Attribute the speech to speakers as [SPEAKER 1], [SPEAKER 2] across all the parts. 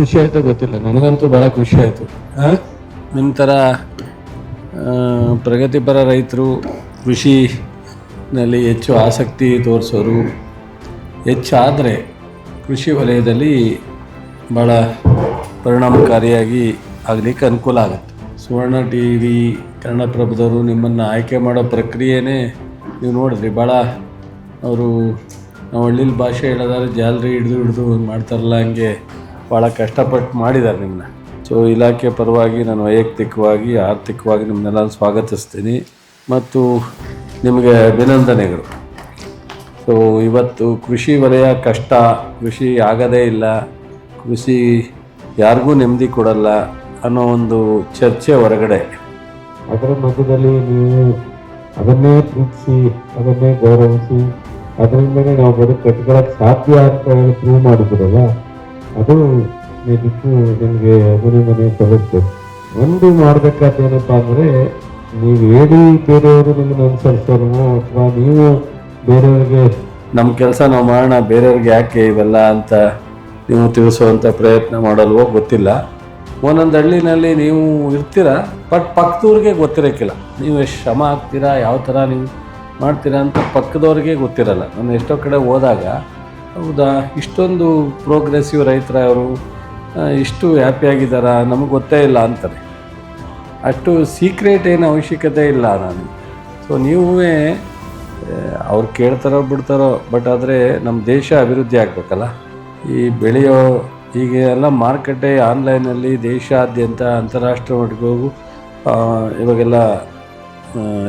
[SPEAKER 1] ಖುಷಿ ಆಯ್ತೋ ಗೊತ್ತಿಲ್ಲ. ನನಗಂತೂ ಬಹಳ ಖುಷಿ ಆಯ್ತು. ನಿಮ್ಮ ಥರ ಆ, ಪ್ರಗತಿಪರ ರೈತರು ಕೃಷಿನಲ್ಲಿ ಹೆಚ್ಚು ಆಸಕ್ತಿ ತೋರಿಸೋರು ಹೆಚ್ಚಾದರೆ ಕೃಷಿ ವಲಯದಲ್ಲಿ ಭಾಳ ಪರಿಣಾಮಕಾರಿಯಾಗಿ ಆಗಲಿಕ್ಕೆ ಅನುಕೂಲ ಆಗುತ್ತೆ. ಸುವರ್ಣ ಟಿ ವಿ ಕನ್ನಡಪ್ರಭದವರು ನಿಮ್ಮನ್ನು ಆಯ್ಕೆ ಮಾಡೋ ಪ್ರಕ್ರಿಯೆನೇ ನೀವು ನೋಡಿದ್ರಿ. ಭಾಳ ಅವರು ನಾವು ಹಳ್ಳಿಲಿ ಭಾಷೆ ಹೇಳೋದಾದ್ರೆ ಜಾಲರಿ ಹಿಡಿದು ಹಿಡಿದು ಮಾಡ್ತಾರಲ್ಲ ಹಂಗೆ. ಭಾಳ ಕಷ್ಟಪಟ್ಟು ಮಾಡಿದ್ದಾರೆ ನಿಮ್ಮನ್ನ. ಸೊ ಇಲಾಖೆ ಪರವಾಗಿ ನಾನು ವೈಯಕ್ತಿಕವಾಗಿ, ಆರ್ಥಿಕವಾಗಿ ನಿಮ್ಮನ್ನೆಲ್ಲ ಸ್ವಾಗತಿಸ್ತೀನಿ. ಮತ್ತು ನಿಮಗೆ ಅಭಿನಂದನೆಗಳು. ಸೊ ಇವತ್ತು ಕೃಷಿ ವಲಯ ಕಷ್ಟ, ಕೃಷಿ ಆಗದೇ ಇಲ್ಲ, ಕೃಷಿ ಯಾರಿಗೂ ನೆಮ್ಮದಿ ಕೊಡಲ್ಲ ಅನ್ನೋ ಒಂದು ಚರ್ಚೆ ಹೊರಗಡೆ.
[SPEAKER 2] ಅದರ ಮಧ್ಯದಲ್ಲಿ ನೀವು ಅದನ್ನೇ ಪ್ರೀತಿಸಿ, ಅದನ್ನೇ ಗೌರವಿಸಿ, ಅದರಿಂದನೇ ನಾವು ಬದುಕು ಕಟ್ಕೊಳಕ್ ಸಾಧ್ಯ ಅಂತ ಹೇಳಿ ಪ್ರೂವ್ ಮಾಡಿದ್ರಲ್ಲ ಅದು ನಿಜಕ್ಕೂ ನಿಮಗೆ ಅಭಿನಂದನೆ ಸಲ್ಲಿಸ್ಬೇಕು ಒಂದು ಮಾಡಬೇಕಾದ ಏನಪ್ಪಾ ಅಂದರೆ, ನೀವು ಹೇಳಿ ಬೇರೆಯವರು ನಿಮ್ಮನ್ನು ಅನುಸರಿಸೋರು ಅಥವಾ ನೀವು ಬೇರೆಯವ್ರಿಗೆ
[SPEAKER 1] ನಮ್ಮ ಕೆಲಸ ನಾವು ಮಾಡೋಣ, ಬೇರೆಯವ್ರಿಗೆ ಯಾಕೆ ಇವೆಲ್ಲ ಅಂತ ನೀವು ತಿಳಿಸುವಂಥ ಪ್ರಯತ್ನ ಮಾಡಲ್ವೋ ಗೊತ್ತಿಲ್ಲ. ಒಂದೊಂದು ಹಳ್ಳಿನಲ್ಲಿ ನೀವು ಇರ್ತೀರ, ಬಟ್ ಪಕ್ಕದವ್ರಿಗೆ ಗೊತ್ತಿರೋಕ್ಕಿಲ್ಲ. ನೀವು ಎಷ್ಟು ಶ್ರಮ ಆಗ್ತೀರಾ, ಯಾವ ಥರ ನೀವು ಮಾಡ್ತೀರಾ ಅಂತ ಪಕ್ಕದವ್ರಿಗೆ ಗೊತ್ತಿರಲ್ಲ. ನಾನು ಎಷ್ಟೋ ಕಡೆ ಹೋದಾಗ ಹೌದಾ? ಇಷ್ಟೊಂದು ಪ್ರೋಗ್ರೆಸಿವ್ ರೈತರ ಅವರು ಇಷ್ಟು ಹ್ಯಾಪಿಯಾಗಿದ್ದಾರಾ ನಮಗೆ ಗೊತ್ತೇ ಇಲ್ಲ ಅಂತಾರೆ. ಅಷ್ಟು ಸೀಕ್ರೆಟ್ ಏನು ಅವಶ್ಯಕತೆ ಇಲ್ಲ ನಾನು. ಸೊ ನೀವೇ ಅವ್ರು ಕೇಳ್ತಾರೋ ಬಿಡ್ತಾರೋ ಬಟ್ ಆದರೆ ನಮ್ಮ ದೇಶ ಅಭಿವೃದ್ಧಿ ಆಗಬೇಕಲ್ಲ. ಈ ಬೆಳೆಯೋ ಈಗ ಎಲ್ಲ ಮಾರುಕಟ್ಟೆ ಆನ್ಲೈನಲ್ಲಿ ದೇಶಾದ್ಯಂತ ಅಂತಾರಾಷ್ಟ್ರ ಮಟ್ಟಿಗೂ ಆ, ಇವಾಗೆಲ್ಲ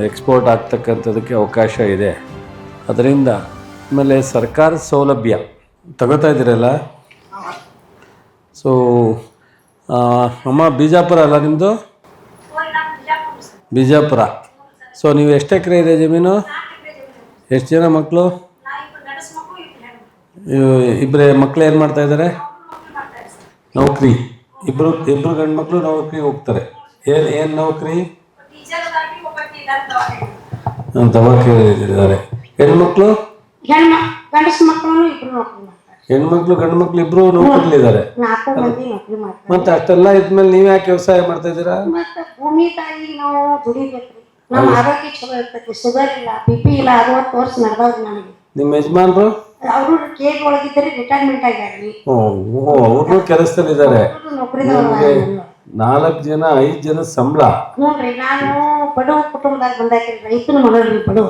[SPEAKER 1] ಎಕ್ಸ್ಪೋರ್ಟ್ ಆಗ್ತಕ್ಕಂಥದಕ್ಕೆ ಅವಕಾಶ ಇದೆ. ಅದರಿಂದ ಆಮೇಲೆ ಸರ್ಕಾರ ಸೌಲಭ್ಯ ತಗೋತಾ ಇದ್ದೀರಲ್ಲ? ಸೊ ಅಮ್ಮ ಬಿಜಾಪುರ ಅಲ್ಲ ನಿಮ್ಮದು ಬಿಜಾಪುರ. ಸೊ ನೀವು ಎಷ್ಟು ಎಕರೆ ಇದೆ ಜಮೀನು? ಎಷ್ಟು ಜನ ಮಕ್ಕಳು ಇಬ್ಬರೇ ಮಕ್ಕಳು ಏನು ಮಾಡ್ತಾ ಇದ್ದಾರೆ ನೌಕರಿ. ಇಬ್ಬರು ಇಬ್ಬರು ಗಂಡು ಮಕ್ಕಳು ನೌಕರಿ ಹೋಗ್ತಾರೆ. ಏನು ಏನು ನೌಕರಿ? ದವಾಖಾನೆ. ಹೆಣ್ಮಕ್ಳು
[SPEAKER 3] ಹೆಣ್ಮ ಗಂಡಸ ಮಕ್ಕಳು ಇಬ್ರು ನೌಕರಿ ಮಾಡ್ತಾರೆ
[SPEAKER 1] ಹೆಣ್ಮಕ್ಳು ಗಂಡು ಮಕ್ಳು ಇಬ್ರು ನೌಕರಿಲಿದ್ದಾರೆ
[SPEAKER 3] ನಾಲ್ಕು ಮಂದಿ ನೌಕರಿ ಮಾಡ್ತಾರೆ.
[SPEAKER 1] ಮತ್ತೆ ಅಷ್ಟೆಲ್ಲ ಇದ್ಮೇಲೆ ನೀವ್ ಯಾಕೆ ವ್ಯವಸಾಯ ಮಾಡ್ತಾ ಇದ್ದೀರಾ?
[SPEAKER 3] ಮತ್ತೆ ಭೂಮಿ ತಾಯಿ ನಾವು ದುಡಿಬೇಕ್ರಿ ನಮ್ಮ ಆರೋಗ್ಯ ಚಲೋ ಇರ್ತೈತಿ ಶುಗರ್ ಇಲ್ಲ ಬಿ ಪಿ ಇಲ್ಲ ಅರವತ್ತು ವರ್ಷ ನಡೆದವ್ರಿ ನನಗೆ
[SPEAKER 1] ನಿಮ್ಮ ಯಜಮಾನ್ರು?
[SPEAKER 3] ಅವರು ಕೇಕ್ ಒಳಗಿದ್ದರೆ ರಿಟೈರ್ಮೆಂಟ್ ಆಗ್ಯಾರ್ರಿ
[SPEAKER 1] ಓ ಅವ್ರನ್ನೂ ಕೆಲಸದಲ್ಲಿದ್ದಾರೆ.
[SPEAKER 3] ಅವ್ರು ನೌಕರಿದವ್ರು
[SPEAKER 1] ನಾಲ್ಕು ಜನ ಐದು ಜನ ಸಂಬಳ.
[SPEAKER 3] ಹ್ಞೂನ್ರಿ ನಾನು ಬಡವ ಕುಟುಂಬದಾಗ ಬಂದಾಕ್ರಿ ರೈತನ ಮಗಳ್ರಿ ಬಡವ.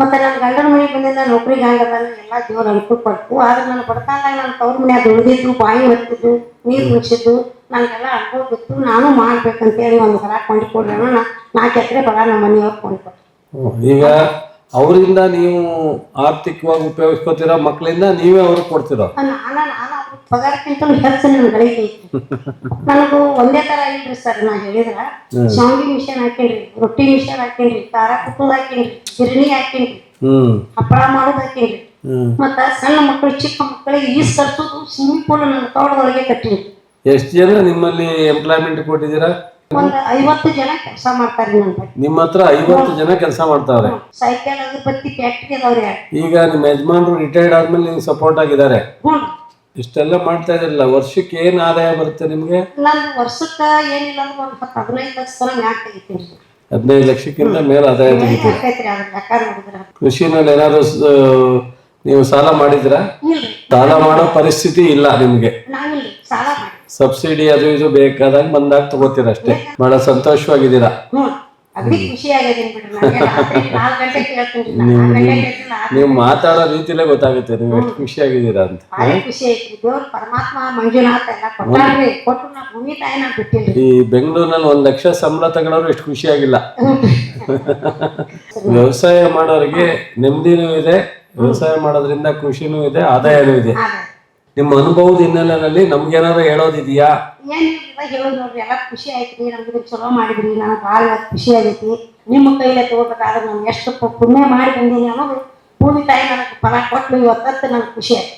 [SPEAKER 3] ಮತ್ತೆ ನನ್ನ ಗಂಡನ ಮನೆಗೆ ಬಂದಿಂದ ನೌಕರಿಗೆ ಹಂಗದಾನ ಎಲ್ಲ ಜೀವನ ಅನುಕೂಲ ಪಡ್ತು ಆದ್ರೆ ನನ್ನ ಬಡತನದಾಗ ನನ್ನ ತವ್ರ ಮನ್ಯಾಗ ದುಡಿದಿದ್ದು ಬಾಯಿ ಹೊತ್ತಿದ್ದು ನೀರು ಮುಚ್ಚಿದ್ದು ನನಗೆಲ್ಲ ಅನುಭವ ಬಿತ್ತು ನಾನು ಮಾಡ್ಬೇಕಂತೇಳಿ ಒಂದು ಹೊಲ ಕೊಂಡ್ಕೊಡ್ರಿ ನಾಲ್ಕು ಎಕರೆ ಹೊಲ ನಮ್ಮ ಮನೆಯವ್ರು
[SPEAKER 1] ಹ್ಮ್. ಈಗ ಅವರಿಂದ ನೀವು ಆರ್ಥಿಕವಾಗಿ ಉಪಯೋಗಿಸ್ಕೋತಿರೋ ಮಕ್ಕಳಿಂದ ನೀವೇ ಅವ್ರಿಗೆ ಕೊಡ್ತೀರಾ?
[SPEAKER 3] ನಾನು ನಾನು ಪಗಾರಕ್ಕಿಂತಲೂ ಹೆಚ್ಚು ನನ್ನ ಗಳಿಕೆ ನನಗೂ ಒಂದೇ ತರ ಇಲ್ರಿ ಸರ್ ನಾ ಹೇಳಿದ್ರ. ಶಾವಿಗೆ ಮಿಷನ್ ಹಾಕೇನ್ರಿ ರೊಟ್ಟಿ ಮಿಷನ್ ಹಾಕೇನ್ರಿ ಖಾರ ಕುಟ್ಟೋದು ಹಾಕೇನ್ರಿ ಗಿರಣಿ ಹಾಕೇನ್ರಿ ಹಪ್ಪಳ ಮಾಡೋದು ಹಾಕೇನ್ರಿ. ಮತ್ತ ಸಣ್ಣ ಮಕ್ಕಳು ಚಿಕ್ಕ ಮಕ್ಕಳಿಗೆ ಈಸ್ ತರಿಸೋದು ಸ್ವಿಮ್ಮಿಂಗ್ ಪೂಲ್ ನನ್ನ ತೋಟದೊಳಗೆ ಕಟ್ಟಿನಿ.
[SPEAKER 1] ಎಷ್ಟು ಜನ ನಿಮ್ಮಲ್ಲಿ ಎಂಪ್ಲಾಯ್ಮೆಂಟ್ ಕೊಟ್ಟಿದ್ದೀರಾ?
[SPEAKER 3] ಒಂದ್ ಐವತ್ತು ಜನ ಕೆಲಸ ಮಾಡ್ತಾರೆ ನನ್ನ ನಿಮ್ಮತ್ರ
[SPEAKER 1] ನಿಮ್ಮ ಹತ್ರ ಐವತ್ತು ಜನ ಕೆಲಸ ಮಾಡ್ತಾವ್ರೆ.
[SPEAKER 3] ಸೈಕಲ್ ಅಗರಬತ್ತಿ ಫ್ಯಾಕ್ಟ್ರಿ ಅದಾವ್ರಿ.
[SPEAKER 1] ಈಗ ನಿಮ್ಮ ಯಜಮಾನ್ರು ರಿಟೈರ್ಡ್ ಆದ್ಮೇಲೆ ನಿಮ್ಗೆ ಸಪೋರ್ಟ್ ಆಗಿದ್ದಾರೆ.
[SPEAKER 3] ಹ್ಞೂ
[SPEAKER 1] ಇಷ್ಟೆಲ್ಲ ಮಾಡ್ತಾ ಇದ್ರಲ್ಲ ವರ್ಷಕ್ಕೆ ಏನು ಆದಾಯ ಬರುತ್ತೆ ನಿಮಗೆ?
[SPEAKER 3] ನಾನು ವರ್ಷಕ್ಕ ಏನಿಲ್ಲ ಅಂದ್ರೆ ಒಂದು ಹತ್ತು ಹದಿನೈದು ಲಕ್ಷ ತನ ಮ್ಯಾಕ್ ತೆಗಿತೀನಿ.
[SPEAKER 1] ಹದಿನೈದು ಲಕ್ಷಕ್ಕಿಂತ ಮೇಲೆ ಆದಾಯ
[SPEAKER 3] ಆಕೈತ್ರಿ ಅದ್ರ ನೋಡಿದ್ರ
[SPEAKER 1] ಕೃಷಿನಲ್ಲಿ ಏನಾದ್ರು ಸ- ನೀವು ಸಾಲ ಮಾಡಿದ್ರಾ
[SPEAKER 3] ಇಲ್ರಿ
[SPEAKER 1] ಸಾಲ ಮಾಡೋ ಪರಿಸ್ಥಿತಿ ಇಲ್ಲ ನಿಮಗೆ.
[SPEAKER 3] ನಾವಿಲ್ರಿ ಸಾಲ ಮಾಡಿ
[SPEAKER 1] ಸಬ್ಸಿಡಿ ಅದು ಇದು ಬೇಕಾದಾಗ ಬಂದಾಗ ತಗೋತೀರ ಅಷ್ಟೇ. ಬಹಳ ಸಂತೋಷವಾಗಿದ್ದೀರಾ?
[SPEAKER 3] ಹ್ಞೂ ಅಗ್ದಿ ಖುಷಿ ಆಗಿದ್ದೀನಿ ಬಿಡ್ರಿ ನನಗೆ? ರಾತ್ರಿ ನಾಲ್ಕು ಗಂಟೆಗೆ ಕೇಳ್ತೀನಿ ನಾಲ್ಕು ಗಂಟೆಗೆ ಕೇಳ್ತೀನಿ ನಾಲ್ಕು
[SPEAKER 1] ನೀವು ಮಾತಾಡೋ ರೀತಿಲೇ ಗೊತ್ತಾಗುತ್ತೆ ನೀವು ಎಷ್ಟು ಖುಷಿಯಾಗಿದ್ದೀರಾ ಅಂತ.
[SPEAKER 3] ಭಾರಿ ಖುಷಿ ಐತ್ರಿ ದೇವ್ರ ಪರಮಾತ್ಮ ಮಂಜುನಾಥ ಎಲ್ಲ ಕೊಟ್ಟಾರ್ರಿ. ಕೊಟ್ಟು ನಾ ಭೂಮಿ ತಾಯಿ ನಾ ಬಿಟ್ಟಿಲ್ರಿ.
[SPEAKER 1] ಈ ಬೆಂಗಳೂರಿನಲ್ಲಿ ಒಂದ್ ಲಕ್ಷ ಸಂಬಳ ತಗೊಳೋರು ಎಷ್ಟು ಖುಷಿಯಾಗಿಲ್ಲ ವ್ಯವಸಾಯ ಮಾಡೋರಿಗೆ ನೆಮ್ಮದಿನೂ ಇದೆ. ವ್ಯವಸಾಯ ಮಾಡೋದ್ರಿಂದ ಖುಷಿನೂ ಇದೆ ಆದಾಯನೂ ಇದೆ. ನಿಮ್ಮ ಅನುಭವದ ಹಿನ್ನೆಲೆಯಲ್ಲಿ ನಮ್ಗೇನಾದ್ರು ಹೇಳೋದಿದೆಯಾ?
[SPEAKER 3] ಏನಿಲ್ಲ ಹೇಳೋದು ನೋಡ್ರಿ ಎಲ್ಲ ಖುಷಿ ಆಯ್ತು ನಮ್ಗೆ ಚಲೋ ಮಾಡಿದ್ರಿ ನನಗೆ ಭಾಳ ಖುಷಿ ಆಗೈತಿ. ನಿಮ್ಮ ಕೈಲೇ ತಗೋಬೇಕಾದ್ರೆ ನಾನು ಎಷ್ಟು ಪ- ಪುಣ್ಯ ಮಾಡಿ ಬಂದೀನಿ ಅನ್ನೋದು ಭೂಮಿ ತಾಯಿ ನನಗೆ ಫಲ ಕೊಟ್ಟು ಇವತ್ತತ್ತು ನನಗೆ ಖುಷಿ ಆಯ್ತು.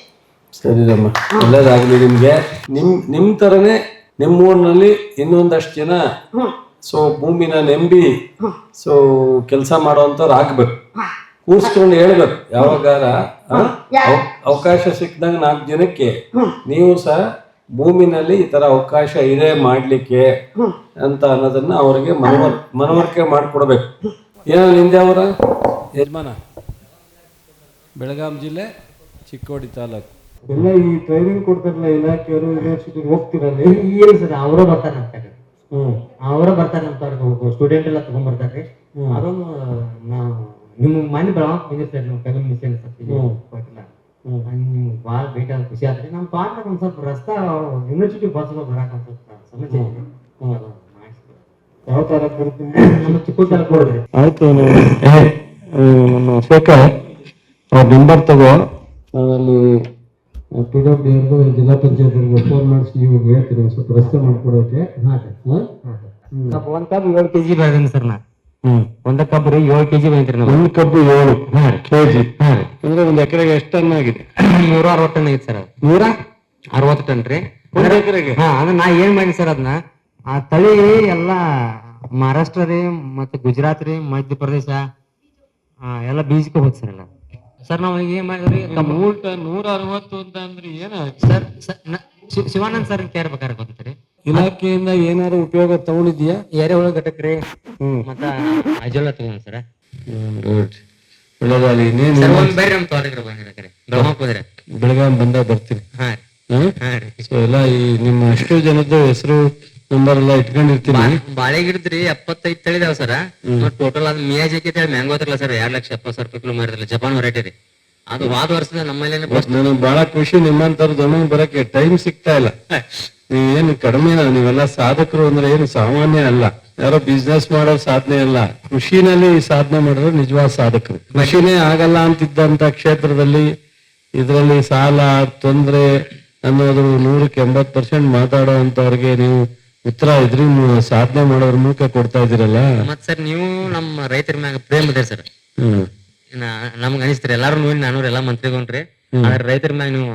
[SPEAKER 1] ಸರಿದಮ್ಮ. ಒಳ್ಳೇದಾಗ್ಲಿ ನಿಮ್ಗೆ. ನಿಮ್ ನಿಮ್ ತರನೇ ನಿಮ್ಮೂರಿನಲ್ಲಿ ಇನ್ನೊಂದಷ್ಟು ಜನ
[SPEAKER 3] ಹ್ಞೂ
[SPEAKER 1] ಸೊ ಭೂಮಿನ ನೆಂಬಿ ಸೊ ಕೆಲಸ ಮಾಡೋವಂಥವ್ರು ಆಗ್ಬೇಕು.
[SPEAKER 3] ಹಾಂ.
[SPEAKER 1] ಕೂರ್ಸ್ಕೊಂಡು ಹೇಳ್ಬೇಕು ಯಾವಾಗಾರ ಅವಕಾಶ ಸಿಕ್ಕಿದಾಗ ನಾಲ್ಕು ಜನಕ್ಕೆ ನೀವು ಸಹ ಭೂಮಿನಲ್ಲಿ ಈ ತರ ಅವಕಾಶ ಇದೆ ಮಾಡ್ಲಿಕ್ಕೆ ಅಂತ ಅನ್ನೋದನ್ನ ಅವರಿಗೆ ಮನವರ್ ಮನವರಿಕೆ ಮಾಡಿಕೊಡ್ಬೇಕು. ಏನೋ ನಿಂದೆ ಅವರ? ಯಜಮಾನ ಬೆಳಗಾಂ ಜಿಲ್ಲೆ ಚಿಕ್ಕೋಡಿ ತಾಲೂಕು.
[SPEAKER 2] ಎಲ್ಲ ಈ ಟ್ರೈನಿಂಗ್ ಕೊಡ್ತಾರಲ್ಲ ಇಲಾಖೆಯವರು ಯೂನಿವರ್ಸಿಟಿಗೆ ಹೋಗ್ತಿರಲ್ಲ
[SPEAKER 4] ಏನು ಸರ್ ಅವರ ಬರ್ತಾರೆ ನಮ್ಮ ಕಡೆ
[SPEAKER 2] ಹ್ಮ್.
[SPEAKER 4] ಅವರ ಬರ್ತಾರೆ ನಮ್ಮ ತೋಟಕ್ಕೆ ಸ್ಟೂಡೆಂಟ್ ಎಲ್ಲ ತಗೊಂಡ್ಬರ್ತಾರೆ ಅದೊಂದು ನಾವು ನಿಮ್ಮ ಮನೆ ಬಂದಿದೆ ಸರ್ ನಾವು ಕಲಂ ಮಿಷನ್
[SPEAKER 2] ಹ್ಮ್.
[SPEAKER 4] ನಿಮ್ಗೆ ಭಾಳ ಬೇಕಾದ ಖುಷಿ ಆದ್ರೆ ನಮ್ಮ ತೋಟದಾಗ ಒಂದು ಸ್ವಲ್ಪ ರಸ್ತಾ ಯೂನಿವರ್ಸಿಟಿ ಬಸ್ಗಳು ಬರಾಕ ಒಂದ್ ಸ್ವಲ್ಪ ಸಮಸ್ಯೆ ಇದೆ.
[SPEAKER 2] ಯಾವ ತರ ಕೊಡ್ತೀನಿ
[SPEAKER 4] ನಮ್ಮ ಚಿಕ್ಕ ಕೊಡ್ರಿ
[SPEAKER 2] ಆಯ್ತು ನಮ್ಮ ಅವ್ರ ನಂಬರ್ ತಗೋ. ಡಬ್ಲ್ಯೂ ಅವ್ರಿಗೂ ಜಿಲ್ಲಾ ಪಂಚಾಯತ್ ಫೋನ್ ಮಾಡಿಸಿ ನೀವು ಹೇಳ್ತೀನಿ ಒಂದ್ ಸ್ವಲ್ಪ ರಸ್ತೆ ಮಾಡ್ಕೊಡೋಕೆ.
[SPEAKER 4] ಹಾಂ ಸರ್.
[SPEAKER 2] ಹಾಂ?
[SPEAKER 4] ಒಂದು ಒಂದ್ ಕಬ್ಬು ಕೆ ಕೆಜಿ ಬೆಳೆದೇನೆ ಸರ್ ನಾ.
[SPEAKER 2] ಹ್ಮ್.
[SPEAKER 4] ಒಂದ ಕಬ್ಬು ರೀ ಏಳು ಕೆಜಿ ಬಂದ್ರಿ ನಾವು
[SPEAKER 2] ಒಂದು ಕಬ್ಬು ಏಳು. ಕೆಜಿ. ಅಂದ್ರೆ ಒಂದ್ ಎಕರೆಗೆ ಎಷ್ಟು ಟನ್ ಆಗಿದೆ?
[SPEAKER 4] ನೂರ ಅರವತ್ತು ಟನ್ ಐತಿ ಸರ್
[SPEAKER 2] ನೂರ?
[SPEAKER 4] ಅರವತ್ತು ಟನ್ ರೀ.
[SPEAKER 2] ಒಂದು ಎಕರೆಗೆ?
[SPEAKER 4] ಹಾ ಅಂದ್ರೆ ನಾ ಏನ್ ಮಾಡಿ ಸರ್ ಅದನ್ನ ಆ ತಳಿ ಎಲ್ಲಾ ಮಹಾರಾಷ್ಟ್ರ ರೀ ಮತ್ತೆ ಗುಜರಾತ್ ರೀ ಮಧ್ಯಪ್ರದೇಶ ಆ, ಎಲ್ಲ ಬೀಜಕ್ಕೆ ಹೋದ್ ಸರ್ ಎಲ್ಲ. ಸರ್ ನಾವ್ ಏನ್ ಮಾಡಿದ್ರಿ?
[SPEAKER 2] ನೂರ ಅರವತ್ತು ಅಂತ ಅಂದ್ರೆ ಏನ
[SPEAKER 4] ಸರ್? ಶಿವಾನಂದ್ ಸರ್ ಕೇರ್ ಬೇಕಾರೆ ಗೊತ್ತೈತ್ರಿ.
[SPEAKER 2] ಇಲಾಖೆಯಿಂದ ಏನಾದ್ರು ಉಪಯೋಗ ತಗೊಂಡಿದ್ಯಾ
[SPEAKER 4] ಎರೆಹುಳ ಘಟಕ ರೀ.
[SPEAKER 2] ಹ್ಮ್.
[SPEAKER 4] ಮತ್ತ ಅಜೋಲ ತಗೊಂಡ್ ಸರ್?
[SPEAKER 2] ಗುಡ್ ಒಳ್ಳೆದಾಗಲಿ. ಇನ್ನೇನು
[SPEAKER 4] ಸರ್ ಒಂದ್ ಬೇರೆ ನಮ್ ತೋಟಕ್ಕೆ ಬಂದಿರಕ್ರಿ ಬೆಳಗಾವ್ ಹೋದ್ರೆ
[SPEAKER 2] ಬೆಳಗಾಂ ಬಂದಾಗ ಬರ್ತೀನಿ.
[SPEAKER 4] ಹಾ ರೀ. ಹಾ? ರೀ.
[SPEAKER 2] ಸೊ ಎಲ್ಲ ಈ ನಿಮ್ಮ ಅಷ್ಟು ಜನದ್ದು ಹೆಸರು ನಂಬರ್ ಎಲ್ಲ ಇಟ್ಕೊಂಡಿರ್ತೀನಿ.
[SPEAKER 4] ಬಾಳೆ ಗಿಡದ್ರಿ ಎಪ್ಪತ್ತೈದು ತಳಿದಾವ ಸರ್. ಟೋಟಲ್ ಅದ್ ಮಿಯಾಜಿ ಮ್ಯಾಂಗೋ ಐತ್ರಲ್ಲ ಸರ್. ಎರಡ್ ಲಕ್ಷ ಎಪ್ಪತ್ತು ಸಾವಿರ ರೂಪಾಯಿ ಕಿಲೋ ಮಾರಿದ್ರಲ್ಲ ಜಪಾನ್ ವೆರೈಟಿ ರೀ. ಅದು ವಾದ ವರ್ಷದ ನಮ್ಮಲ್ಲಿ
[SPEAKER 2] ನನಗೆ ಬಹಳ ಖುಷಿ ನಿಮ್ಮಂತರ ಜನ ಬರಕ್ಕೆ ಟೈಮ್ ಸಿಗ್ತಾ ಇಲ್ಲ. ನೀವೇನು ಕಡಿಮೆ ನೀವೆಲ್ಲ ಸಾಧಕರು ಅಂದ್ರೆ ಏನು ಸಾಮಾನ್ಯ ಅಲ್ಲ. ಯಾರೋ ಬಿಸ್ನೆಸ್ ಮಾಡೋ ಸಾಧನೆ ಅಲ್ಲ. ಕೃಷಿನಲ್ಲಿ ಸಾಧನೆ ಮಾಡಿದ್ರೆ ನಿಜವಾದ ಸಾಧಕರು. ಕೃಷಿನೇ ಆಗಲ್ಲ ಅಂತಿದ್ದಂತ ಕ್ಷೇತ್ರದಲ್ಲಿ ಇದರಲ್ಲಿ ಸಾಲ ತೊಂದರೆ ಅನ್ನೋದು ನೂರಕ್ಕೆ ಎಂಬತ್ ಪರ್ಸೆಂಟ್ ಮಾತಾಡೋ ಅಂತವ್ರಿಗೆ ನೀವು ಉತ್ತರ ಇದ್ರಿ ಸಾಧನೆ ಮಾಡೋದ್ರ ಮೂಲಕ ಕೊಡ್ತಾ ಇದೀರಲ್ಲ
[SPEAKER 4] ಮತ್ ಸರ್ ನೀವು ನಮ್ಮ ರೈತರ ಮ್ಯಾಗ ಪ್ರೇಮ ಇದೆ ಸರ್.
[SPEAKER 2] ಹ್ಮ್.
[SPEAKER 4] ನಮ್ಗೆ ಅನಿಸ್ತೀರಿ ಎಲ್ಲಾರು ನೋಡಿ ನಾನು ಎಲ್ಲಾ ಮಂತ್ರಿಗೊಂಡ್ರಿ ಆದ್ರೆ ರೈತರ ಮ್ಯಾಗ ನೀವು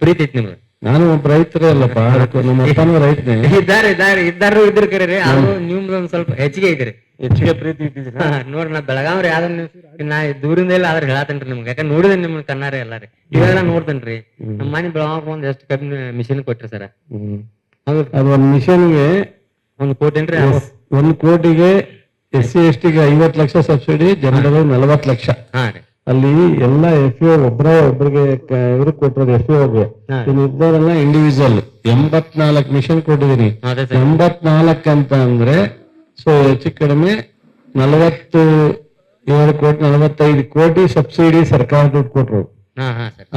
[SPEAKER 4] ಪ್ರೀತಿ ಐತಿ ನಿಮ್ಗೆ
[SPEAKER 2] ನಾನು ಒಬ್ಬ ರೈತರೇ ಅಲ್ಲಪ್ಪ ನಮ್ಮ ಅಪ್ಪನೂ ರೈತನೇ.
[SPEAKER 4] ಇದ್ದಾರೆ ಇದ್ದಾರೆ ಇದ್ದಾರು ಇದ್ರ ಕರೆ ಅದು ನಿಮ್ದು ಒಂದ್ ಸ್ವಲ್ಪ ಹೆಚ್ಚಿಗೆ ಐತ್ರಿ
[SPEAKER 2] ಹೆಚ್ಚಿಗೆ ಪ್ರೀತಿ ಇಟ್ಟಿದ್ದೀರ
[SPEAKER 4] ಹಾ, ನೋಡ್ರಿ ನಾ ಬೆಳಗಾವ್ರಿ ಯಾವ್ದನ್ನ ನಾ ದೂರಿಂದ ಇಲ್ಲ ಆದ್ರೆ ಹೇಳತ್ತೇನ್ರಿ ನಿಮ್ಗೆ. ಯಾಕಂದ್ರೆ ನೋಡಿದೆ ನಿಮ್ ಕಣ್ಣಾರೆ ಎಲ್ಲಾರಿ. ಇವೆಲ್ಲ ನೋಡ್ತೇನ್ರಿ. ನಮ್ಮ ಮನೆ ಬೆಳಗಾವ್ ಒಂದ್ ಎಷ್ಟು ಕಮ್ಮಿ ಮಿಷಿನ್ ಕೊಟ್ರಿ ಸರ್.
[SPEAKER 2] ಅದು ಒಂದ್ ಮಿಷನ್ಗೆ
[SPEAKER 4] ಒಂದ್ ಕೋಟಿನ್ರಿ
[SPEAKER 2] ಒಂದ್ ಕೋಟಿಗೆ ಎಸ್ ಸಿ ಎಸ್ ಟಿಗೆ ಐವತ್ ಲಕ್ಷ ಸಬ್ಸಿಡಿ ಜನರಲ್ ನಲವತ್ ಲಕ್ಷ.
[SPEAKER 4] ಹಾ ರೀ.
[SPEAKER 2] ಅಲ್ಲಿ ಎಲ್ಲ ಎಫ್ ಎ ಒಬ್ಬರೇ ಒಬ್ಬರಿಗೆ ಇವ್ರು ಕೊಟ್ಟಿರೋದು ಎಫ್
[SPEAKER 4] ಎಗೆ.
[SPEAKER 2] ಇನ್ನು ಇದ್ದವರೆಲ್ಲ ಇಂಡಿವಿಜುವಲ್ ಎಂಬತ್ನಾಲ್ಕು ಮಿಷನ್ ಕೊಟ್ಟಿದ್ದೀನಿ ಎಂಬತ್ನಾಲ್ಕ ಅಂತ ಅಂದ್ರೆ ಸೊ ಹೆಚ್ಚು ಕಡಿಮೆ ನಲವತ್ತು ಏಳು ಕೋಟಿ ನಲವತ್ತೈದು ಕೋಟಿ ಸಬ್ಸಿಡಿ ಸರ್ಕಾರ ದುಡ್ಡು ಕೊಟ್ರು.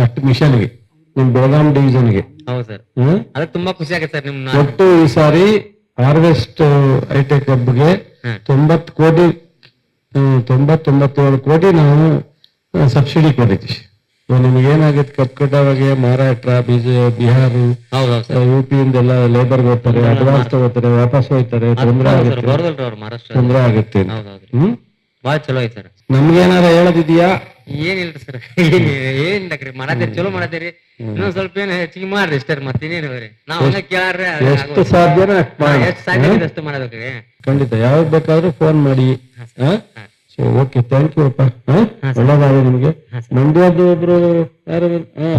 [SPEAKER 2] ಅಷ್ಟು ಮಿಷನ್ಗೆ ನಿಮ್ ಬೆಳಗಾಂ ಡಿವಿಷನ್ಗೆ
[SPEAKER 4] ತುಂಬಾ ಖುಷಿ ಆಗುತ್ತೆ ಸರ್ ನಿಮ್
[SPEAKER 2] ಒಟ್ಟು ಈ ಸಾರಿ ಹಾರ್ವೆಸ್ಟ್ ಐಟೆಕ್ ಹಬ್ಗೆ
[SPEAKER 4] ತೊಂಬತ್ತು
[SPEAKER 2] ತೊಂಬತ್ ಕೋಟಿ ಹ್ಮ್, ತೊಂಬತ್ ತೊಂಬತ್ತೇಳು ಕೋಟಿ ನಾವು ಸಬ್ಸಿಡಿ ಕೊಟ್ಟಿದ್ವಿ ಇವಾಗ ನಿಮ್ಗೆ ಏನಾಗುತ್ತೆ ಕರ್ಕಟವಾಗಿ ಮಹಾರಾಷ್ಟ್ರ ಬಿಜೆ ಬಿಹಾರ ಯು ಪಿ ಇಂದೆಲ್ಲ ಲೇಬರ್ ಹೋಗ್ತಾರೆ ಅಡ್ವಾನ್ಸ್ ತಗೋತಾರೆ ವಾಪಸ್ ಹೋಗ್ತಾರೆ ತೊಂದರೆ ಆಗುತ್ತೆ. ತೊಂದ್ರೆ ಆಗುತ್ತೆ. ಹ್ಮ್?
[SPEAKER 4] ಬಾಳ ಚಲೋ ಐತಿ
[SPEAKER 2] ನಮ್ಗೇನಾರ ಹೇಳೋದಿದ್ಯಾ
[SPEAKER 4] ಏನಿಲ್ರಿ ಸರ್. ಏನಿಲ್ಲಕ್ರಿ ಮಾಡತ್ತೀರಿ ಚಲೋ ಮಾಡತ್ತೀರಿ. ಇನ್ನೊಂದ್ ಸ್ವಲ್ಪ ಏನ್ ಹೆಚ್ಚಿಗೆ ಮಾಡ್ರಿ ಇಷ್ಟೇ ಮತ್ತೇನೇನು ರೀ ನಾವ್ ಹಂಗ ಕೇಳಾರ್ರಿ
[SPEAKER 2] ಎಷ್ಟು ಸಾಧ್ಯನೋ
[SPEAKER 4] ಎಷ್ಟು ಸಾಧ್ಯ ಅಷ್ಟು ಮಾಡೋದಕ್ರಿ
[SPEAKER 2] ಖಂಡಿತ. ಯಾವಾಗ ಬೇಕಾದ್ರೂ ಫೋನ್ ಮಾಡಿ. ಸೊ ಓಕೆ ಥ್ಯಾಂಕ್ ಯು ಅಪ್ಪ? ಒಳ್ಳೆದಾಗಲಿ ನಿಮ್ಗೆ. ಮಂಡ್ಯದ ಒಬ್ರು ಯಾರು ಹಾ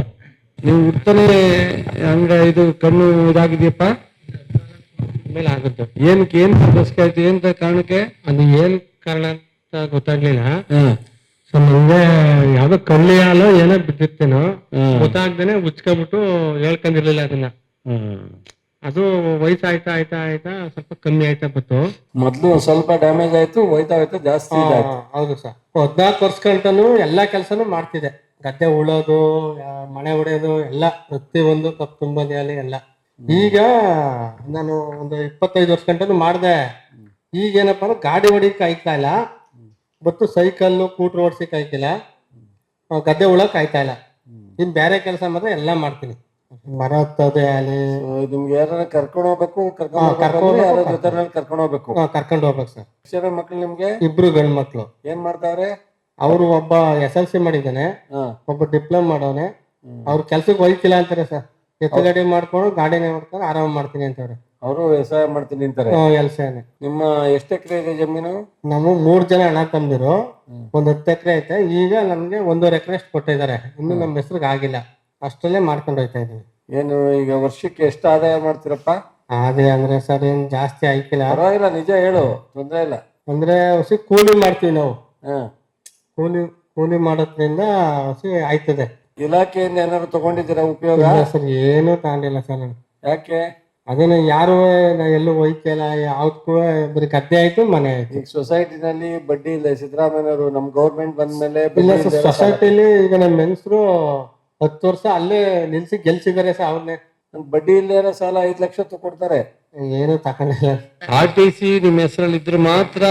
[SPEAKER 2] ನೀವು ಹುಡ್ತಾನೆ ಹಂಗ ಇದು ಕಣ್ಣು ಇದಾಗಿದೆಯಪ್ಪ?
[SPEAKER 4] ಮೇಲೆ ಆಗುತ್ತೆ.
[SPEAKER 2] ಏನಕ್ಕೆ ಏನ್ ಆಯ್ತು? ಏನ್ ಕಾರಣಕ್ಕೆ?
[SPEAKER 4] ಅದು ಏನ್ ಕಾರಣ ಅಂತ ಗೊತ್ತಾಗ್ಲಿಲ್ಲ. ಸೊ ನಂಗೆ ಯಾವ್ದೋ ಕಳ್ಳಿ ಹಾಲು ಏನೋ ಬಿದ್ದಿರ್ತೇನೋ. ಗೊತ್ತಾಗ್ದೇನೆ ಉಚ್ಕೊಂಡ್ಬಿಟ್ಟು ಹೇಳ್ಕೊಂಡಿರ್ಲಿಲ್ಲ ಅದನ್ನ.
[SPEAKER 2] ಹ್ಮ್.
[SPEAKER 4] ಅದು ವಯಸ್ಸು ಆಯ್ತಾ ಆಯ್ತಾ ಆಯ್ತಾ ಸ್ವಲ್ಪ ಕಮ್ಮಿ ಆಯ್ತಾ ಬತ್ತು
[SPEAKER 1] ಮೊದ್ಲು ಸ್ವಲ್ಪ ಡ್ಯಾಮೇಜ್ ಆಯ್ತು ಹೋಯ್ತಾ ಹೋಯ್ತಾ ಜಾಸ್ತಿ ಇದಾಯ್ತು.
[SPEAKER 5] ಹೌದು ಸರ್. ಹದಿನಾಲ್ಕು ವರ್ಷ ಗಂಟನು ಎಲ್ಲಾ ಕೆಲಸನೂ ಮಾಡ್ತಿದ್ದೆ ಗದ್ದೆ ಉಳೋದು ಮಳೆ ಮನೆ ಹೊಡೆಯೋದು ಎಲ್ಲ ಒಂದು ಕಪ್ ತುಂಬದೆ ಅಲ್ಲಿ ಎಲ್ಲ. ಈಗ ನಾನು ಒಂದು ಇಪ್ಪತ್ತೈದು ವರ್ಷ ಗಂಟನು ಮಾಡಿದೆ ಈಗ ಏನಪ್ಪ ಅಂದ್ರೆ ಗಾಡಿ ಹೊಡಿಕ್ ಆಯ್ತಾ ಇಲ್ಲ. ಬತ್ತು ಸೈಕಲ್ಲು ಕೂಟ್ರ್ ಓಡಿಸಿ ಆಯ್ತಿಲ್ಲ ಆ, ಗದ್ದೆ ಉಳಕ್ ಆಯ್ತಾ ಇಲ್ಲ. ಇನ್ ಬೇರೆ ಕೆಲಸ ಮಾತ್ರ ಎಲ್ಲ ಮಾಡ್ತೀನಿ. ಮರ ಹತ್ತೋದೇ ಅಲ್ಲಿ
[SPEAKER 1] ನಿಮ್ಗೆ ಯಾರ ಕರ್ಕೊಂಡು ಹೋಗ್ಬೇಕು
[SPEAKER 5] ಕರ್ಕೊಂಡ್
[SPEAKER 1] ಕರ್ಕೊಂಡು
[SPEAKER 5] ಹೋಗ್ಬೇಕು.
[SPEAKER 1] ಕರ್ಕೊಂಡು ಹೋಗ್ಬೇಕು.
[SPEAKER 5] ಸರ್.
[SPEAKER 1] ಅಕ್ಷರ ಮಕ್ಳು ನಿಮ್ಗೆ?
[SPEAKER 5] ಇಬ್ರು ಗಂಡ್ ಮಕ್ಳು
[SPEAKER 1] ಏನ್ ಮಾಡ್ತಾವ್ರೆ
[SPEAKER 5] ಅವರು ಒಬ್ಬ ಎಸ್ ಎಲ್ ಸಿ ಮಾಡಿದ್ದಾನೆ ಒಬ್ಬ ಡಿಪ್ಲೊಮ್ ಮಾಡೋನೆ. ಅವ್ರ ಕೆಲ್ಸಕ್ಕೆ ಹೋಯ್ತಿಲ್ಲ ಅಂತಾರೆ ಸರ್. ಎತ್ತುಗಡೆ ಮಾಡ್ಕೊಂಡು ಗಾಡಿನೇ ಮಾಡ್ಕೊಂಡು ಆರಾಮ್ ಮಾಡ್ತೀನಿ ಅಂತವ್ರೆ
[SPEAKER 1] ಅವರು ವ್ಯವಸಾಯ ಮಾಡ್ತೀನಿ ಅಂತಾರೆ.
[SPEAKER 5] ಎಲ್ಸೇನೆ
[SPEAKER 1] ನಿಮ್ಮ ಎಷ್ಟು ಎಕರೆ ಇದೆ ಜಮೀನು?
[SPEAKER 5] ನಮ್ಮ ಮೂರ್ ಜನ ಹಣ ತಂದಿರು ಒಂದ್ ಹತ್ತು ಎಕರೆ ಐತೆ. ಈಗ ನಮ್ಗೆ ಒಂದೂವರೆ ಎಕರೆ ಅಷ್ಟು ಕೊಟ್ಟಿದ್ದಾರೆ. ಇನ್ನು ನಮ್ಮ ಹೆಸರಿಗೆ ಆಗಿಲ್ಲ. ಅಷ್ಟರಲ್ಲೇ ಮಾಡ್ಕೊಂಡು ಹೋಗ್ತಾ ಇದ್ದೀನಿ.
[SPEAKER 2] ಏನು ಈಗ ವರ್ಷಕ್ಕೆ ಎಷ್ಟು ಆದಾಯ ಮಾಡ್ತೀರಪ್ಪ?
[SPEAKER 5] ಅದೇ ಅಂದ್ರೆ ಸರ್ ಏನ್ ಜಾಸ್ತಿ ಆಯ್ಕಿಲ್ಲ.
[SPEAKER 2] ಪರವಾಗಿಲ್ಲ ನಿಜ ಹೇಳು ತೊಂದರೆ ಇಲ್ಲ.
[SPEAKER 5] ಅಂದ್ರೆ ಹೊಸಿ ಕೂಲಿ ಮಾಡ್ತೀವಿ ನಾವು.
[SPEAKER 2] ಹಾ.
[SPEAKER 5] ಕೂಲಿ ಕೂಲಿ ಮಾಡೋದ್ರಿಂದ ಹೊಸಿ ಆಯ್ತದೆ.
[SPEAKER 2] ಇಲಾಖೆಯಿಂದ ಏನಾದ್ರು ತಗೊಂಡಿದ್ದೀರಾ ಉಪಯೋಗ?
[SPEAKER 5] ಇಲ್ಲ ಸರ್ ಏನೂ ತಗೊಂಡಿಲ್ಲ ಸರ್ ನಾನು.
[SPEAKER 2] ಯಾಕೆ?
[SPEAKER 5] ಅದನ್ನ ಯಾರು ನಾ ಎಲ್ಲೂ ಹೋಯ್ತಿಲ್ಲ ಯಾವ್ದಕ್ಕೂ ಬರೀ ಗದ್ದೆ ಆಯ್ತು ಮನೆ ಆಯ್ತು.
[SPEAKER 2] ಈಗ ಸೊಸೈಟಿನಲ್ಲಿ ಬಡ್ಡಿ ಇಲ್ಲ ಸಿದ್ದರಾಮಯ್ಯನವರು ನಮ್ ಗೌರ್ಮೆಂಟ್ ಬಂದ್ಮೇಲೆ ಮೇಲೆ
[SPEAKER 5] ಇಲ್ಲ
[SPEAKER 2] ಇಲ್ದೇ
[SPEAKER 5] ಸರ್ ಸೊಸೈಟಿಲಿ ಈಗ ನಮ್ಮ ಮೆನ್ಸ್ರು ಹತ್ತು ವರ್ಷ ಅಲ್ಲೇ ನಿಲ್ಸಿ ಗೆಲ್ಸಿದ್ದಾರೆ ಸರ್ ಅವನ್ನೇ
[SPEAKER 2] ಬಡ್ಡಿ ಇಲ್ಲೇ ಇರೋ ಸಾಲ ಐದ್ ಲಕ್ಷ ಕೊಡ್ತಾರೆ.
[SPEAKER 5] ಏನು ತಕೊಂಡಿಲ್ಲ
[SPEAKER 2] ಆರ್ ಟಿ ಸಿ ನಿಮ್ಮ ಹೆಸರಲ್ಲಿ ಇದ್ರೆ ಮಾತ್ರ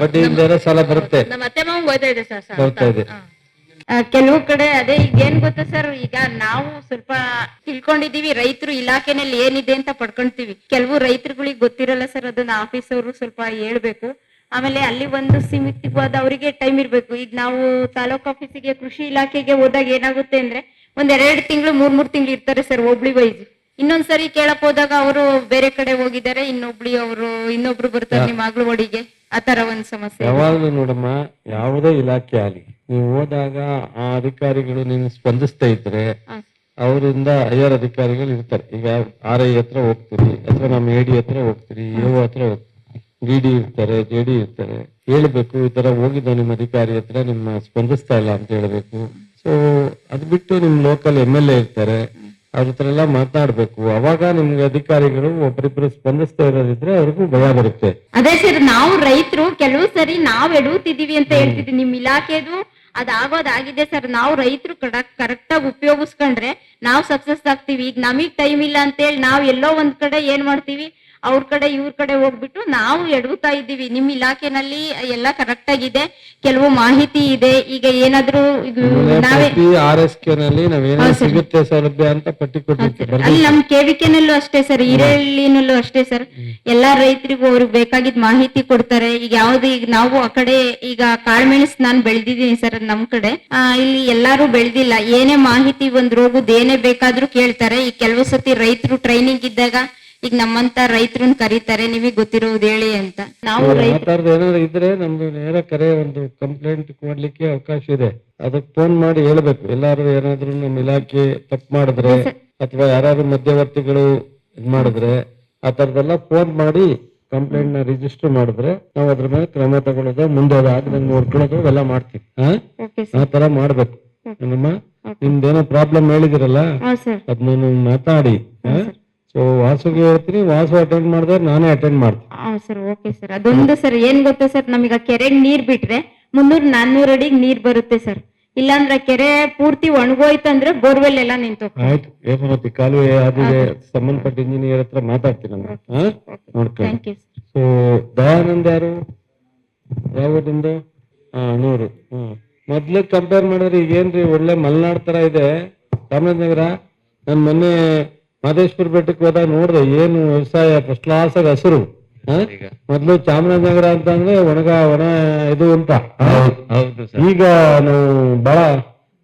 [SPEAKER 2] ಬಡ್ಡಿ ಇಲ್ಲದೆ ಸಾಲ ಬರುತ್ತೆ.
[SPEAKER 6] ನಮ್ಮ ಅತ್ತೆ ಮಾವ ಓದ್ತಾ ಇದೆ ಸರ್
[SPEAKER 2] ಬರ್ತಾ ಇದೆ
[SPEAKER 6] ಕೆಲವು ಕಡೆ ಅದೇ ಈಗ ಏನ್ ಗೊತ್ತಾ ಸರ್ ಈಗ ನಾವು ಸ್ವಲ್ಪ ತಿಳ್ಕೊಂಡಿದೀವಿ ರೈತರು ಇಲಾಖೆನಲ್ಲಿ ಏನಿದೆ ಅಂತ ಪಡ್ಕೊಂತೀವಿ. ಕೆಲವು ರೈತರುಗಳಿಗೆ ಗೊತ್ತಿರಲ್ಲ ಸರ್ ಅದನ್ನ ಆಫೀಸ್ ಅವರು ಸ್ವಲ್ಪ ಹೇಳ್ಬೇಕು. ಆಮೇಲೆ ಅಲ್ಲಿ ಒಂದು ಸೀಮಿತವಾದ ಅವರಿಗೆ ಟೈಮ್ ಇರ್ಬೇಕು. ಈಗ ನಾವು ತಾಲೂಕ್ ಆಫೀಸಿಗೆ ಕೃಷಿ ಇಲಾಖೆಗೆ ಹೋದಾಗ ಏನಾಗುತ್ತೆ ಅಂದ್ರೆ ಒಂದ್ ಎರಡ್ ತಿಂಗಳು ಮೂರ್ ಮೂರ್ ತಿಂಗಳು ಇರ್ತಾರೆ ಸರ್ ಒಬ್ಳಿ ವೈಸ್ ಇನ್ನೊಂದ್ಸರಿ ಕೇಳಕ್ ಹೋದಾಗ ಅವರು ಬೇರೆ ಕಡೆ ಹೋಗಿದ್ದಾರೆ ಇನ್ನೊಬ್ಳಿ ಅವರು ಇನ್ನೊಬ್ರು ಬರ್ತಾರೆ ನಿಮ್ಮ ಮಗಳು ಒಡಿಗೆ ಆತರ ಒಂದ್ ಸಮಸ್ಯೆ.
[SPEAKER 2] ಯಾವಾಗ್ಲೂ ನೋಡಮ್ಮ ಯಾವುದೇ ಇಲಾಖೆ ಆಗಲಿ ನೀವು ಹೋದಾಗ ಆ ಅಧಿಕಾರಿಗಳು ನೀನು ಸ್ಪಂದಿಸ್ತಾ ಇದ್ರೆ ಅವರಿಂದ ಹೈಯರ್ ಅಧಿಕಾರಿಗಳು ಇರ್ತಾರೆ. ಈಗ ಆರ್ ಐ ಹತ್ರ ಹೋಗ್ತೀರಿ ಅಥವಾ ನಮ್ಮ ಎ ಡಿ ಹತ್ರ ಹೋಗ್ತೀರಿ ಎ ಹತ್ರ ಹೋಗ್ತೀರಿ ಡಿ ಡಿ ಇರ್ತಾರೆ ಜೆ ಡಿ ಇರ್ತಾರೆ ಹೇಳ್ಬೇಕು ಈ ತರ ಹೋಗಿದ್ದ ನಿಮ್ಮ ಅಧಿಕಾರಿ ಹತ್ರ ನಿಮ್ಮ ಸ್ಪಂದಿಸ್ತಾ ಇಲ್ಲ ಅಂತ ಹೇಳ್ಬೇಕು. ಸೊ ಅದ್ ಬಿಟ್ಟು ನಿಮ್ ಲೋಕಲ್ ಎಂ ಎಲ್ ಎ ಇರ್ತಾರೆ ಅವ್ರ ಹತ್ರ ಎಲ್ಲ ಮಾತಾಡ್ಬೇಕು. ಅವಾಗ ನಿಮ್ಗೆ ಅಧಿಕಾರಿಗಳು ಒಬ್ಬರಿಬ್ರು ಸ್ಪಂದಿಸ್ತಾ ಇರೋದಿದ್ರೆ ಅವ್ರಿಗೂ ಭಯ ಬರುತ್ತೆ.
[SPEAKER 6] ಅದೇ ಸರ್ ನಾವು ರೈತರು ಕೆಲವು ಸರಿ ನಾವ್ ಎಡುತ್ತಿದೀವಿ ಅಂತ ಹೇಳ್ತಿದ್ವಿ. ನಿಮ್ ಇಲಾಖೆದು ಅದಾಗೋದಾಗಿದೆ ಸರ್. ನಾವು ರೈತರು ಕರೆಕ್ಟ್ ಆಗಿ ಉಪಯೋಗಿಸ್ಕೊಂಡ್ರೆ ನಾವು ಸಕ್ಸಸ್ ಆಗ್ತೀವಿ. ಈಗ ನಮಗ್ ಟೈಮ್ ಇಲ್ಲ ಅಂತೇಳಿ ನಾವ್ ಎಲ್ಲೋ ಒಂದ್ ಕಡೆ ಏನ್ ಮಾಡ್ತೀವಿ? ಅವ್ರ ಕಡೆ ಇವ್ರ ಕಡೆ ಹೋಗ್ಬಿಟ್ಟು ನಾವು ಎಡಗುತ್ತಾ ಇದ್ದೀವಿ. ನಿಮ್ ಇಲಾಖೆನಲ್ಲಿ ಎಲ್ಲ ಕರೆಕ್ಟ್ ಆಗಿದೆ. ಕೆಲವು ಮಾಹಿತಿ ಇದೆ. ಈಗ ಏನಾದ್ರೂ ನಾವೇ
[SPEAKER 2] ಆರ್ ಎಸ್ ಕೆ ನಲ್ಲಿ ನಾವೇನೋ
[SPEAKER 6] ಹೌದು
[SPEAKER 2] ಸಿಗುತ್ತೆ ಸೌಲಭ್ಯ ಅಂತ ಪಟ್ಟಿ
[SPEAKER 6] ಅಲ್ಲಿ ನಮ್ ಕೆವಿಕೆನಲ್ಲೂ ಅಷ್ಟೇ ಸರ್. ಈರಳ್ಳಿನಲ್ಲೂ ಅಷ್ಟೇ ಸರ್. ಎಲ್ಲಾ ರೈತರಿಗೂ ಅವ್ರಿಗೆ ಬೇಕಾಗಿದ್ ಮಾಹಿತಿ ಕೊಡ್ತಾರೆ. ಈಗ ಯಾವ್ದು ಈಗ ನಾವು ಆ ಕಡೆ ಈಗ ಕಾಳ್ಮೆಣಸ್ ನಾನ್ ಬೆಳ್ದಿದೀನಿ ಸರ್ ನಮ್ ಕಡೆ. ಇಲ್ಲಿ ಎಲ್ಲಾರು ಬೆಳ್ದಿಲ್ಲ. ಏನೇ ಮಾಹಿತಿ ಒಂದ್ ರೋಗದ್ ಏನೇ ಬೇಕಾದ್ರೂ ಕೇಳ್ತಾರೆ. ಈ ಕೆಲವು ಸತಿ ರೈತರು ಟ್ರೈನಿಂಗ್ ಇದ್ದಾಗ ಈಗ ನಮ್ಮಂತ ರೈತರನ್ನ ಕರೀತಾರೆ ನಿಮಗೆ ಗೊತ್ತಿರೋದು ಹೇಳಿ ಅಂತ. ನಾವು
[SPEAKER 2] ಮಾತಾಡ್ದು ಏನಾದ್ರು ಇದ್ರೆ ನಮ್ಗೆ ನೇರ ಕರೆ ಒಂದು ಕಂಪ್ಲೇಂಟ್ ಮಾಡ್ಲಿಕ್ಕೆ ಅವಕಾಶ ಇದೆ. ಅದಕ್ಕೆ ಫೋನ್ ಮಾಡಿ ಹೇಳ್ಬೇಕು. ಎಲ್ಲಾರು ಏನಾದ್ರು ನಮ್ಮ ಇಲಾಖೆ ತಪ್ಪು ಮಾಡಿದ್ರೆ ಅಥವಾ ಯಾರಾದ್ರು ಮಧ್ಯವರ್ತಿಗಳು ಇದ್ ಮಾಡಿದ್ರೆ ಆ ತರದೆಲ್ಲ ಫೋನ್ ಮಾಡಿ ಕಂಪ್ಲೇಂಟ್ನ ರಿಜಿಸ್ಟರ್ ಮಾಡಿದ್ರೆ ನಾವು ಅದ್ರ ಮೇಲೆ ಕ್ರಮ ತಗೊಳ್ಳೋದು ಮುಂದೆ ಅದು ಆಗದಂಗೆ ನೋಡ್ಕೊಳ್ಳೋದು ಎಲ್ಲ ಮಾಡ್ತೀವಿ. ಆ? ತರ ಮಾಡ್ಬೇಕು. ಏನಮ್ಮ? ನಿಮ್ದೇನೋ ಪ್ರಾಬ್ಲಮ್ ಹೇಳಿದಿರಲ್ಲ?
[SPEAKER 6] ಅದ್
[SPEAKER 2] ಅದನ್ನ ಮಾತಾಡಿ. ಸೊ ವಾಸುಗೆ ಹೇಳ್ತೀನಿ ವಾಸು ಅಟೆಂಡ್ ಮಾಡಿದ್ರೆ ನಾನೇ ಅಟೆಂಡ್ ಮಾಡ್ತೀನಿ.
[SPEAKER 6] ಹಾ ಸರ್ ಓಕೆ ಸರ್. ಅದೊಂದು ಸರ್ ಏನ್ ಗೊತ್ತಾ ಸರ್ ನಮಗೆ ಕೆರೆಗೆ ನೀರ್ ಬಿಟ್ರೆ ಮುನ್ನೂರ್ ನಾನ್ನೂರ್ ಅಡಿಗೆ ನೀರ್ ಬರುತ್ತೆ ಸರ್. ಇಲ್ಲಾಂದ್ರೆ ಕೆರೆ ಪೂರ್ತಿ ಒಣಗೋಯ್ತಂದ್ರೆ ಬೋರ್ವೆಲ್ ಎಲ್ಲ ನಿಂತು
[SPEAKER 2] ಆಯ್ತು ಹೇಮಾವತಿ ಕಾಲುವೆ ಅದೇ ಸಂಬಂಧಪಟ್ಟ ಇಂಜಿನಿಯರ್ ಹತ್ರ ಮಾತಾಡ್ತೀನಿ ನಾನು ಹಾ? ನೋಡ್ಕೊಂಡು
[SPEAKER 6] thank you sir
[SPEAKER 2] so Dayanand ಯಾರು? ಯಾವ್ದಿಂದ ಹಾ ನೂರು. ಹ್ಮ್ ಮೊದ್ಲು ಕಂಪೇರ್ ಮಾಡಿದ್ರೆ ಈಗ ಏನ್ರಿ ಒಳ್ಳೆ ಮಲ್ನಾಡ್ ತರ ಇದೆ. ಚಾಮರಾಜನಗರ ನಾನು ಮೊನ್ನೆ ಮಾದೇಶ್ವರ ಬೆಟ್ಟಕ್ಕೆ ಹೋದಾಗ ನೋಡ್ದೆ ಏನು ವ್ಯವಸಾಯ ಫಸ್ಟ್ ಕ್ಲಾಸ್ ಹಸಿರು? ಮೊದ್ಲು ಚಾಮರಾಜನಗರ ಅಂತ ಅಂದ್ರೆ ಒಣಗ ಒಣ ಇದು ಅಂತ ಈಗ ನಾವು ಬಹಳ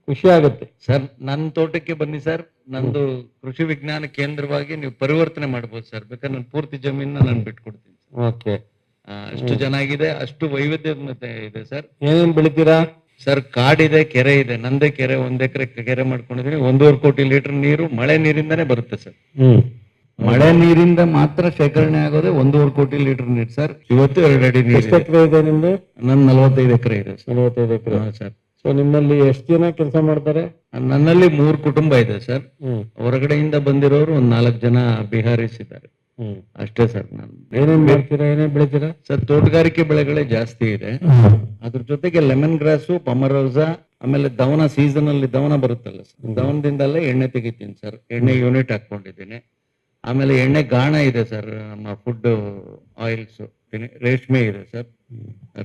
[SPEAKER 2] ಖುಷಿ ಆಗುತ್ತೆ.
[SPEAKER 7] ಸರ್ ನನ್ನ ತೋಟಕ್ಕೆ ಬನ್ನಿ ಸರ್. ನಂದು ಕೃಷಿ ವಿಜ್ಞಾನ ಕೇಂದ್ರವಾಗಿ ನೀವು ಪರಿವರ್ತನೆ ಮಾಡಬಹುದು ಸರ್. ಬೇಕಾದ್ರೆ ನನ್ನ ಪೂರ್ತಿ ಜಮೀನ ನಾನು ಬಿಟ್ಕೊಡ್ತೀನಿ
[SPEAKER 2] ಓಕೆ.
[SPEAKER 7] ಅಷ್ಟು ಚೆನ್ನಾಗಿದೆ ಅಷ್ಟು ವೈವಿಧ್ಯ ಇದೆ ಸರ್.
[SPEAKER 2] ಏನೇನ್ ಬೆಳಿತೀರಾ?
[SPEAKER 7] ಸರ್ ಕಾಡಿದೆ ಕೆರೆ ಇದೆ. ನಂದೇ ಕೆರೆ ಒಂದ್ ಎಕರೆ ಕೆರೆ ಮಾಡ್ಕೊಂಡಿದೀನಿ. ಒಂದೂವರೆ ಕೋಟಿ ಲೀಟರ್ ನೀರು ಮಳೆ ನೀರಿಂದಾನೇ ಬರುತ್ತೆ ಸರ್. ಮಳೆ ನೀರಿಂದ ಮಾತ್ರ ಶೇಖರಣೆ ಆಗೋದೇ ಒಂದೂವರೆ ಕೋಟಿ ಲೀಟರ್ ನೀರು ಸರ್. ಇವತ್ತು ಎರಡು ಅಡಿ ನೀರು
[SPEAKER 2] ಎಷ್ಟು ಎಕರೆ ಇದೆ ನಿಮ್ದು?
[SPEAKER 7] ನನ್ನ ನಲವತ್ತೈದು ಎಕರೆ ಇದೆ ಸರ್.
[SPEAKER 2] ನಲವತ್ತೈದು ಎಕರೆ.
[SPEAKER 7] ಹಾ, ಸರ್.
[SPEAKER 2] ಸೊ ನಿಮ್ಮಲ್ಲಿ ಎಷ್ಟು ಜನ ಕೆಲಸ ಮಾಡ್ತಾರೆ?
[SPEAKER 7] ನನ್ನಲ್ಲಿ ಮೂರು ಕುಟುಂಬ ಇದೆ ಸರ್. ಹೊರಗಡೆಯಿಂದ ಬಂದಿರೋರು ಒಂದ್ ನಾಲ್ಕು ಜನ ಬಿಹಾರೀಸ್ ಇದ್ದಾರೆ.
[SPEAKER 2] ಹ್ಮ್
[SPEAKER 7] ಅಷ್ಟೇ ಸರ್ ನಾನು.
[SPEAKER 2] ಏನೇನ್ ಮಾಡ್ತೀರಾ ಏನೇನ್ ಬೆಳಿತೀರಾ?
[SPEAKER 7] ಸರ್ ತೋಟಗಾರಿಕೆ ಬೆಳೆಗಳೇ ಜಾಸ್ತಿ ಇದೆ. ಅದ್ರ ಜೊತೆಗೆ ಲೆಮನ್ ಗ್ರಾಸು ಪಮರೋಸ ಆಮೇಲೆ ದವನ ಸೀಸನ್ ಅಲ್ಲಿ ದವನ ಬರುತ್ತಲ್ಲ ಸರ್. ದವನದಿಂದಲೇ ಎಣ್ಣೆ ತೆಗಿತೀನಿ ಸರ್. ಎಣ್ಣೆ ಯೂನಿಟ್ ಹಾಕೊಂಡಿದ್ದೀನಿ ಆಮೇಲೆ ಎಣ್ಣೆ ಗಾಣ ಇದೆ ಸರ್ ನಮ್ಮ ಫುಡ್ ಆಯಿಲ್ಸ್. ರೇಷ್ಮೆ ಇದೆ ಸರ್.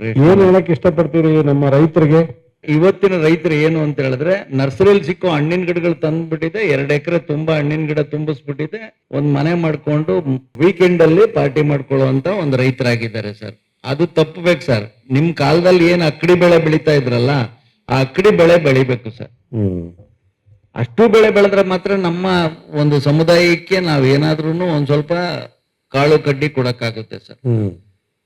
[SPEAKER 7] ರೇಷ್ಮೆ.
[SPEAKER 2] ಏನ್ ಹೇಳಕ್ ಇಷ್ಟಪಡ್ತೀರಿ ನಮ್ಮ ರೈತರಿಗೆ?
[SPEAKER 7] ಇವತ್ತಿನ ರೈತರು ಏನು ಅಂತ ಹೇಳಿದ್ರೆ ನರ್ಸರಿಯಲ್ಲಿ ಸಿಕ್ಕೋ ಹಣ್ಣಿನ ಗಿಡಗಳು ತಂದ್ಬಿಟ್ಟಿದೆ ಎರಡು ಎಕರೆ ತುಂಬಾ ಹಣ್ಣಿನ ಗಿಡ ತುಂಬಿಸ್ಬಿಟ್ಟಿದೆ ಒಂದ್ ಮನೆ ಮಾಡ್ಕೊಂಡು ವೀಕೆಂಡ್ ಅಲ್ಲಿ ಪಾರ್ಟಿ ಮಾಡ್ಕೊಳ್ಳುವಂತ ಒಂದ್ ರೈತರಾಗಿದ್ದಾರೆ ಸರ್. ಅದು ತಪ್ಪಬೇಕು ಸರ್. ನಿಮ್ ಕಾಲದಲ್ಲಿ ಏನ್ ಅಕ್ಕಡಿ ಬೆಳೆ ಬೆಳೀತಾ ಇದ್ರಲ್ಲ ಆ ಅಕ್ಕಡಿ ಬೆಳೆ ಬೆಳಿಬೇಕು ಸರ್. ಅಷ್ಟು ಬೆಳೆ ಬೆಳೆದ್ರೆ ಮಾತ್ರ ನಮ್ಮ ಒಂದು ಸಮುದಾಯಕ್ಕೆ ನಾವ್ ಏನಾದ್ರೂ ಒಂದ್ ಸ್ವಲ್ಪ ಕಾಳು ಕಡ್ಡಿ ಕೊಡಕ್ಕಾಗುತ್ತೆ ಸರ್.
[SPEAKER 2] ಇದನ್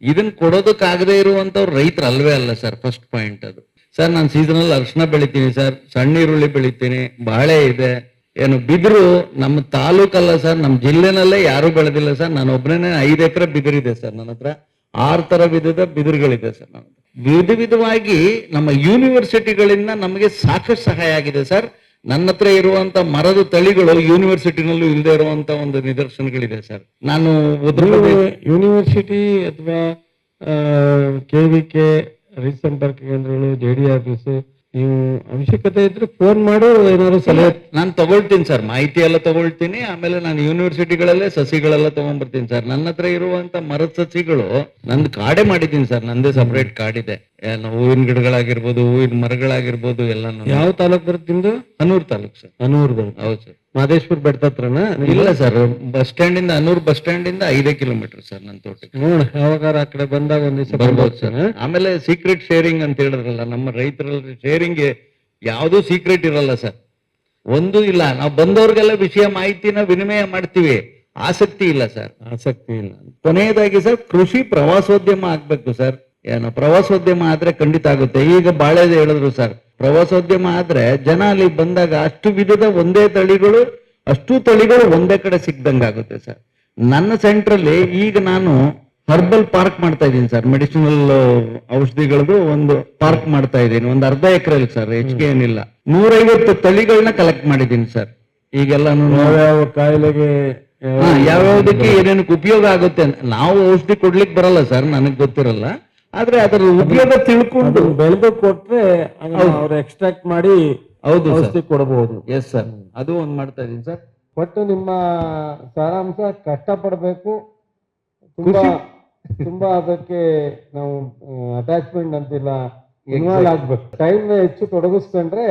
[SPEAKER 7] ಇದನ್ನ ಕೊಡೋದಕ್ಕಾಗದೇ ಇರುವಂತವ್ರು ರೈತರು ಅಲ್ವೇ ಅಲ್ಲ ಸರ್ ಫಸ್ಟ್ ಪಾಯಿಂಟ್ ಅದು. ಸರ್ ನಾನು ಸೀಸನಲ್ ಅರ್ಶಿನ ಬೆಳಿತೀನಿ ಸರ್ ಸಣ್ಣ ಈರುಳ್ಳಿ ಬೆಳಿತೀನಿ ಬಾಳೆ ಇದೆ. ಏನು ಬಿದಿರು ನಮ್ಮ ತಾಲೂಕಲ್ಲ ಸರ್ ನಮ್ಮ ಜಿಲ್ಲೆನಲ್ಲೇ ಯಾರು ಬೆಳೆದಿಲ್ಲ ಸರ್. ನಾನು ಒಬ್ಬನೇ ಐದು ಎಕರೆ ಬಿದಿರಿದೆ ಸರ್ ನನ್ನ ಹತ್ರ. ಆರು ತರ ವಿಧದ ಬಿದಿರುಗಳಿದೆ ಸರ್ ನನ್ನ ವಿಧ ವಿಧವಾಗಿ ನಮ್ಮ ಯೂನಿವರ್ಸಿಟಿಗಳಿಂದ ನಮಗೆ ಸಾಕಷ್ಟು ಸಹಾಯ ಆಗಿದೆ ಸರ್. ನನ್ನ ಹತ್ರ ಇರುವಂತ ಮರದ ತಳಿಗಳು ಯೂನಿವರ್ಸಿಟಿನಲ್ಲೂ ಇಲ್ಲದೆ ಇರುವಂತ ಒಂದು ನಿದರ್ಶನಗಳಿದೆ ಸರ್. ನಾನು
[SPEAKER 2] ಯೂನಿವರ್ಸಿಟಿ ಅಥವಾ ಕೆ ವಿ ಕೆ ಸಂಪರ್ಕ ಕೇಂದ್ರಗಳು ಜೆ ಡಿ ಆಫೀಸ್ ನೀವು ಅವಶ್ಯಕತೆ ಇದ್ರೆ ಫೋನ್ ಮಾಡೋ ಏನಾದ್ರು ಸಲಹೆ
[SPEAKER 7] ನಾನು ತಗೊಳ್ತೀನಿ ಸರ್. ಮಾಹಿತಿ ಎಲ್ಲ ತಗೊಳ್ತೀನಿ. ಆಮೇಲೆ ನಾನು ಯೂನಿವರ್ಸಿಟಿಗಳಲ್ಲೇ ಸಸಿಗಳೆಲ್ಲ ತಗೊಂಡ್ಬರ್ತೀನಿ ಸರ್. ನನ್ನ ಹತ್ರ ಇರುವಂತ ಮರದ ಸಸಿಗಳು ನಂದು ಕಾಡೆ ಮಾಡಿದ್ದೀನಿ ಸರ್. ನಂದೇ ಸಪರೇಟ್ ಕಾಡಿದೆ ಹೂವಿನ ಗಿಡಗಳಾಗಿರ್ಬೋದು ಹೂವಿನ ಮರಗಳಾಗಿರ್ಬೋದು ಎಲ್ಲಾನು.
[SPEAKER 2] ಯಾವ ತಾಲೂಕ್ ಬರುತ್ತೆ ನಿಮ್ದು?
[SPEAKER 7] ಹನೂರ್ ತಾಲೂಕ್ ಸರ್.
[SPEAKER 2] ಅನೂರ್ ಬರುತ್ತೆ.
[SPEAKER 7] ಹೌದು ಸರ್.
[SPEAKER 2] ಮಾದೇಶ್ವರ ಬೆಟ್ಟ ಹತ್ರನ?
[SPEAKER 7] ಇಲ್ಲ ಸರ್ ಬಸ್ ಸ್ಟ್ಯಾಂಡ್ ಇಂದ ಅನ್ನೂರ್ ಬಸ್ ಸ್ಟ್ಯಾಂಡ್ ಇಂದ ಐದೇ ಕಿಲೋಮೀಟರ್ ಸರ್ ನನ್ನ ತೋಟಕ್ಕೆ.
[SPEAKER 2] ನೋಡ ಯಾವಾಗ ಆ ಕಡೆ ಬಂದಾಗ ಒಂದ್ ದಿವಸ
[SPEAKER 7] ಬರ್ಬೋದು ಸರ್ ಆಮೇಲೆ ಸೀಕ್ರೆಟ್ ಶೇರಿಂಗ್ ಅಂತ ಹೇಳಿದ್ರಲ್ಲ ನಮ್ಮ ರೈತರಲ್ಲಿ ಶೇರಿಂಗ್ ಯಾವ್ದು ಸೀಕ್ರೆಟ್ ಇರಲ್ಲ ಸರ್. ಒಂದು ಇಲ್ಲ ನಾವು ಬಂದವ್ರಿಗೆಲ್ಲ ವಿಷಯ ಮಾಹಿತಿನ ವಿನಿಮಯ ಮಾಡ್ತೀವಿ. ಆಸಕ್ತಿ ಇಲ್ಲ ಸರ್.
[SPEAKER 2] ಆಸಕ್ತಿ ಇಲ್ಲ
[SPEAKER 7] ಕೊನೆಯದಾಗಿ ಸರ್ ಕೃಷಿ ಪ್ರವಾಸೋದ್ಯಮ ಆಗ್ಬೇಕು ಸರ್. ಏನೋ ಪ್ರವಾಸೋದ್ಯಮ ಆದ್ರೆ ಖಂಡಿತ ಆಗುತ್ತೆ. ಈಗ ಬಾಳೆದು ಹೇಳಿದ್ರು ಸರ್ ಪ್ರವಾಸೋದ್ಯಮ ಆದ್ರೆ ಜನ ಅಲ್ಲಿ ಬಂದಾಗ ಅಷ್ಟು ವಿಧದ ಒಂದೇ ತಳಿಗಳು ಅಷ್ಟು ತಳಿಗಳು ಒಂದೇ ಕಡೆ ಸಿಗ್ದಂಗಾಗುತ್ತೆ ಸರ್. ನನ್ನ ಸೆಂಟ್ರಲ್ಲಿ ಈಗ ನಾನು ಹರ್ಬಲ್ ಪಾರ್ಕ್ ಮಾಡ್ತಾ ಇದ್ದೀನಿ ಸರ್. ಮೆಡಿಸಿನಲ್ ಔಷಧಿಗಳದ್ದು ಒಂದು ಪಾರ್ಕ್ ಮಾಡ್ತಾ ಇದ್ದೀನಿ. ಒಂದು ಅರ್ಧ ಎಕರೆಲಿ ಸರ್ ಹೆಚ್ಚಿಗೆ ಏನಿಲ್ಲ. ನೂರೈವತ್ತು ತಳಿಗಳನ್ನ ಕಲೆಕ್ಟ್ ಮಾಡಿದ್ದೀನಿ ಸರ್. ಈಗೆಲ್ಲ
[SPEAKER 2] ಯಾವ್ಯಾವ ಕಾಯಿಲೆಗೆ
[SPEAKER 7] ಯಾವ್ಯಾವ್ದಕ್ಕೆ ಏನೇನಕ್ಕೆ ಉಪಯೋಗ ಆಗುತ್ತೆ ನಾವು ಔಷಧಿ ಕೊಡ್ಲಿಕ್ಕೆ ಬರಲ್ಲ ಸರ್ ನನಗ್ ಗೊತ್ತಿರಲ್ಲ. ಆದ್ರೆ ಅದರ ಉಪಯೋಗ ತಿಳ್ಕೊಂಡು
[SPEAKER 2] ಬೆಳೆದು ಕೊಟ್ರೆ ಅವ್ರು ಎಕ್ಸ್ಟ್ರಾಕ್ಟ್ ಮಾಡಿ
[SPEAKER 7] ಹೌದು
[SPEAKER 2] ಔಷಧಿ ಕೊಡಬಹುದು
[SPEAKER 7] ಎಸ್ ಸರ್ ಅದು ಒಂದ್ ಮಾಡ್ತಾ ಇದೀನಿ ಸರ್.
[SPEAKER 2] ಒಟ್ಟು ನಿಮ್ಮ ಸಾರಾಂಶ ಕಷ್ಟಪಡಬೇಕು. ತುಂಬಾ ತುಂಬಾ ಅದಕ್ಕೆ ನಾವು ಅಟ್ಯಾಚ್ಮೆಂಟ್ ಅಂತಿಲ್ಲ. ಇನ್ವಾಲ್ವ್ ಆಗ್ಬೇಕು. ಟೈಮ್ ಹೆಚ್ಚು ತೊಡಗಿಸ್ಕೊಂಡ್ರೆ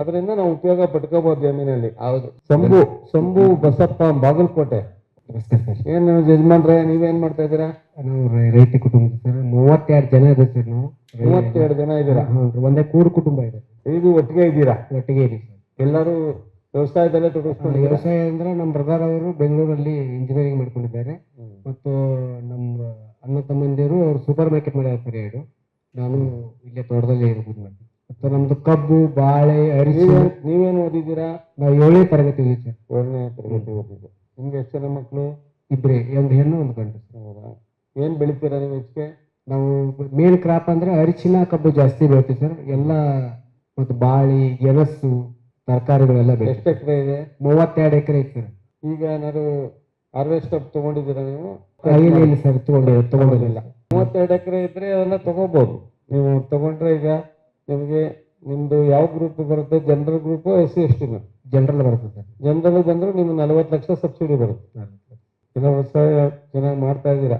[SPEAKER 2] ಅದರಿಂದ ನಾವು ಉಪಯೋಗ ಪಡ್ಕೋಬಹುದು ಜಮೀನಲ್ಲಿ.
[SPEAKER 7] ಹೌದು.
[SPEAKER 2] ಶಂಭು ಶಂಭು ಬಸಪ್ಪ ಬಾಗಲಕೋಟೆ. ಏನು ಯಜಮಾನ್ರೆ ನೀವೇನ್ ಮಾಡ್ತಾ ಇದ್ದೀರಾ?
[SPEAKER 8] ನಾವು ರೈ- ರೈತ ಕುಟುಂಬ ಸರ್ ಮೂವತ್ತೆರಡು ಜನ ಇದೆ ಸರ್ ನಾವು.
[SPEAKER 2] ಮೂವತ್ತೆರಡು ಜನ ಇದ್ದೀರಾ?
[SPEAKER 8] ಹ್ಞೂ ಒಂದೇ ಕೂಡು ಕುಟುಂಬ ಇದೆ.
[SPEAKER 2] ಇದು ಒಟ್ಟಿಗೆ ಇದ್ದೀರಾ?
[SPEAKER 8] ಒಟ್ಟಿಗೆ ಇದೆ ಸರ್.
[SPEAKER 2] ಎಲ್ಲರೂ ವ್ಯವಸಾಯದಲ್ಲೇ ತೊಡಗಿಸ್ಕೊಂಡು
[SPEAKER 8] ವ್ಯವಸಾಯ ಅಂದ್ರೆ ನಮ್ಮ ಬ್ರದರ್ ಅವರು ಬೆಂಗಳೂರಲ್ಲಿ ಇಂಜಿನಿಯರಿಂಗ್ ಮಾಡ್ಕೊಂಡಿದ್ದಾರೆ. ಮತ್ತು ನಮ್ಮ ಅಣ್ಣ ತಮ್ಮಂದಿರು ಅವರು ಸೂಪರ್ ಮಾರ್ಕೆಟ್ ಮಾಡಿರ್ತಾರೆ ಎರಡು. ನಾನು ಇಲ್ಲೇ ತೋಟದಲ್ಲಿ ಇರ್ಬೋದು ಮಾಡಿ ಮತ್ತು ನಮ್ದು ಕಬ್ಬು ಬಾಳೆ ಅರಿಶಿ
[SPEAKER 2] ನೀವೇನ್ ನೀವೇನು ಓದಿದ್ದೀರಾ?
[SPEAKER 8] ನಾವು ಏಳನೇ ತರಗತಿ ಇದೆ ಸರ್.
[SPEAKER 2] ಏಳನೇ ತರಗತಿ ಓದಿದ್ದು ನಿಮ್ಗೆ ಎಷ್ಟು ಜನ ಮಕ್ಕಳು
[SPEAKER 8] ಇಬ್ಬರೇ ಒಂದು ಹೆಣ್ಣು ಒಂದು ಗಂಡು. ಸರ್
[SPEAKER 2] ಹೌದಾ ಏನು ಬೆಳಿತೀರಾ ನೀವು ಹೆಚ್ಚಿಗೆ?
[SPEAKER 8] ನಾವು ಮೇನ್ ಕ್ರಾಪ್ ಅಂದ್ರೆ ಅರಿಶಿನ ಕಬ್ಬು ಜಾಸ್ತಿ ಬೆಳಿತೀವಿ ಸರ್. ಎಲ್ಲ ಮತ್ತು ಬಾಳಿ ಗೆಣಸು ತರಕಾರಿಗಳೆಲ್ಲ
[SPEAKER 2] ಎಷ್ಟು ಎಕರೆ ಇದೆ?
[SPEAKER 8] ಮೂವತ್ತೆರಡು ಎಕರೆ ಐತೆ ಸರ್.
[SPEAKER 2] ಈಗ ಏನಾದ್ರು ಅಪ್ ತಗೊಂಡಿದ್ದೀರಾ ನೀವು?
[SPEAKER 8] ಇಲ್ಲ ಸರ್ ತಗೊಂಡಿಲ್ಲ ತಗೊಂಡಿಲ್ಲ.
[SPEAKER 2] ಮೂವತ್ತೆರಡು ಎಕರೆ ಇದ್ರೆ ಅದನ್ನ ತಗೋಬಹುದು ನೀವು ತಗೊಂಡ್ರೆ ಈಗ ನಿಮಗೆ ನಿಮ್ಮದು ಯಾವ ಗ್ರೂಪ್ ಬರುತ್ತೆ? General group S C S ಟಿನ
[SPEAKER 8] general ಬರ್ತದೆ.
[SPEAKER 2] ಜನರಲ್ ಬಂದ್ರೆ ನಿಮ್ಗೆ ನಲವತ್ತು ಲಕ್ಷ ಸಬ್ಸಿಡಿ ಬರುತ್ತೆ. ವ್ಯವಸಾಯ ಚೆನ್ನಾಗಿ ಮಾಡ್ತಾ ಇದ್ದೀರಾ?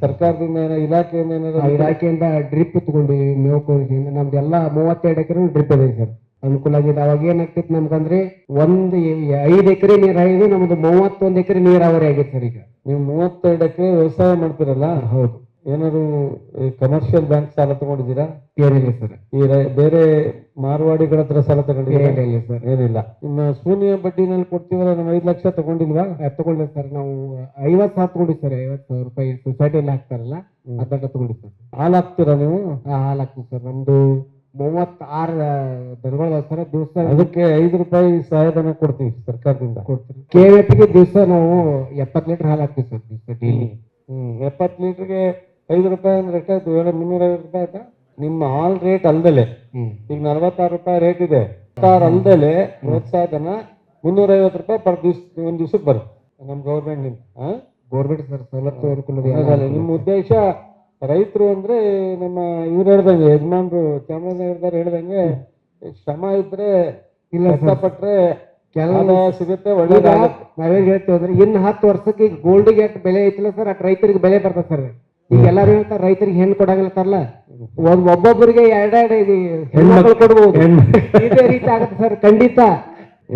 [SPEAKER 2] ಸರ್ಕಾರದಿಂದ ಏನೋ ಇಲಾಖೆಯಿಂದ ಏನಾದ್ರು
[SPEAKER 8] ಇಲಾಖೆಯಿಂದ ಡ್ರಿಪ್ ತಗೊಂಡಿವಿ ಮೇವು ಕೊಡ್ತೀನಿ ನಮ್ದೆಲ್ಲ ಮೂವತ್ತೆರಡು ಎಕರೆ ಡ್ರಿಪ್ ಇದೆ ಸರ್. ಅನುಕೂಲ ಆಗಿದೆ. ಅವಾಗ ಏನಾಗ್ತಿತ್ತು ನಮ್ಗಂದ್ರೆ ಒಂದು ಐದು ಎಕರೆ ನೀರಾಗಿದೆ ನಮ್ದು ಮೂವತ್ತೊಂದು ಎಕರೆ ನೀರಾವರಿ ಆಗೈತೆ ಸರ್ ಈಗ.
[SPEAKER 2] ನೀವು ಮೂವತ್ತೆರಡು ಎಕರೆ ವ್ಯವಸಾಯ ಮಾಡ್ತೀರಲ್ಲ?
[SPEAKER 8] ಹೌದು.
[SPEAKER 2] ಏನಾದ್ರು ಕಮರ್ಷಿಯಲ್ ಬ್ಯಾಂಕ್ ಸಾಲ ತಗೊಂಡಿದ್ದೀರಾ?
[SPEAKER 8] ಏನಿಲ್ಲ ಸರ್.
[SPEAKER 2] ಈ ಬೇರೆ ಮಾರ್ವಾಡಿಗಳ ಹತ್ರ ಸಾಲ ತಗೊಂಡಿದ್ದೀರಾ?
[SPEAKER 8] ಏನಿಲ್ಲ ಸರ್.
[SPEAKER 2] ಏನಿಲ್ಲ. ನಿಮ್ಮ ಶೂನ್ಯ ಬಡ್ಡಿನಲ್ಲಿ ಕೊಡ್ತೀವಲ್ಲ ನಾವು ಐದು ಲಕ್ಷ ತಗೊಂಡಿಲ್ವಾ?
[SPEAKER 8] ತಗೊಂಡಿಲ್ಲ ಸರ್. ನಾವು ಐವತ್ತು ಸಾವಿರ ತಗೊಂಡಿವಿ ಸರ್. ಐವತ್ತು ಸಾವಿರ ರೂಪಾಯಿ ಸೊಸೈಟಿಯಲ್ಲಿ ಹಾಕ್ತಾರಲ್ಲ ಅದನ್ನ ತಗೊಂಡಿವಿ ಸರ್.
[SPEAKER 2] ಹಾಲು ಹಾಕ್ತೀರಾ ನೀವು?
[SPEAKER 8] ಹಾಲು ಹಾಕ್ತೀವಿ ಸರ್. ನಮ್ದು ಮೂವತ್ತಾರು ದನಗಳ ಸರ್. ದಿವಸ
[SPEAKER 2] ಅದಕ್ಕೆ ಐದು ರೂಪಾಯಿ ಸಹಾಯಧನ ಕೊಡ್ತೀವಿ ಸರ್ಕಾರದಿಂದ.
[SPEAKER 8] ಕೊಡ್ತೀವಿ. ಕೆ ದಿವಸ ನಾವು ಎಪ್ಪತ್ತು ಲೀಟರ್ ಹಾಲು ಹಾಕ್ತೀವಿ ಸರ್ ದಿವಸ ಡೈಲಿ.
[SPEAKER 2] ಹ್ಮ್. ಎಪ್ಪತ್ತು ಲೀಟರ್ಗೆ ಐದು ರೂಪಾಯಿ ಅಂದ್ರೆ ಎಷ್ಟಾಯ್ತು ಏಳು ಮುನ್ನೂರ ಐವತ್ತು ರೂಪಾಯಿ ಆಯ್ತಾ? ನಿಮ್ಮ ಹಾಲ್ ರೇಟ್ ಅಲ್ದಲೆ ಈಗ ನಲವತ್ತಾರು ರೂಪಾಯಿ ರೇಟ್ ಇದೆ. ನಲವತ್ತಾರು ಅಲ್ದಲೆ ಪ್ರೋತ್ಸಾಹಧನ ಮುನ್ನೂರ ಐವತ್ತು ರೂಪಾಯಿ ಪರ್ ದಿವ್ಸ ಒಂದ್ ದಿವ್ಸಕ್ಕೆ ಬರುತ್ತೆ. ನಮ್ ಗೌರ್ಮೆಂಟ್ ನಿಮ್ ಹಾ.
[SPEAKER 8] ಗೌರ್ಮೆಂಟ್ ಸರ್ ಇದೆ.
[SPEAKER 2] ನಿಮ್ಮ ಉದ್ದೇಶ ರೈತರು ಅಂದ್ರೆ ನಮ್ಮ ಇವ್ರು ಹೇಳ್ದಂಗೆ ಯಜಮಾನ್ರು ಚಾಮರಾಜನಗರದವ್ರು ಹೇಳ್ದಂಗೆ ಶ್ರಮ ಇದ್ರೆ
[SPEAKER 8] ಇಲ್ಲ
[SPEAKER 2] ಕಷ್ಟಪಟ್ರೆ
[SPEAKER 8] ಕೆಲವು
[SPEAKER 2] ಸಿಗುತ್ತೆ ಒಳ್ಳೇದಾಗುತ್ತೆ.
[SPEAKER 8] ನಾವೇನ್ ಹೇಳ್ತೀವಿ ಅಂದ್ರೆ ಇನ್ನು ಹತ್ತು ವರ್ಷಕ್ಕೆ ಈಗ ಗೋಲ್ಡ್ಗೆ ಎಷ್ಟು ಬೆಲೆ ಐತಿಲ್ಲ ಸರ್ ಅಟ್ ರೈತರಿಗೆ ಬೆಲೆ ಬರ್ತದೆ ಸರ್. ಈಗ ಎಲ್ಲಾರು ಹೇಳ್ತಾರೆ ರೈತರಿಗೆ ಹೆಣ್ಣು ಕೊಡಂಗಿಲ್ಲತ್ತಾರಲ್ಲ ಒಂದ್ ಒಬ್ಬೊಬ್ಬರಿಗೆ ಎರಡೆರಡು ಹೆಣ್ಮಕ್ಳು ಕೊಡ್ಬೋದು. ಇದೇ ರೀತಿ ಆಗುತ್ತೆ ಸರ್ ಖಂಡಿತ.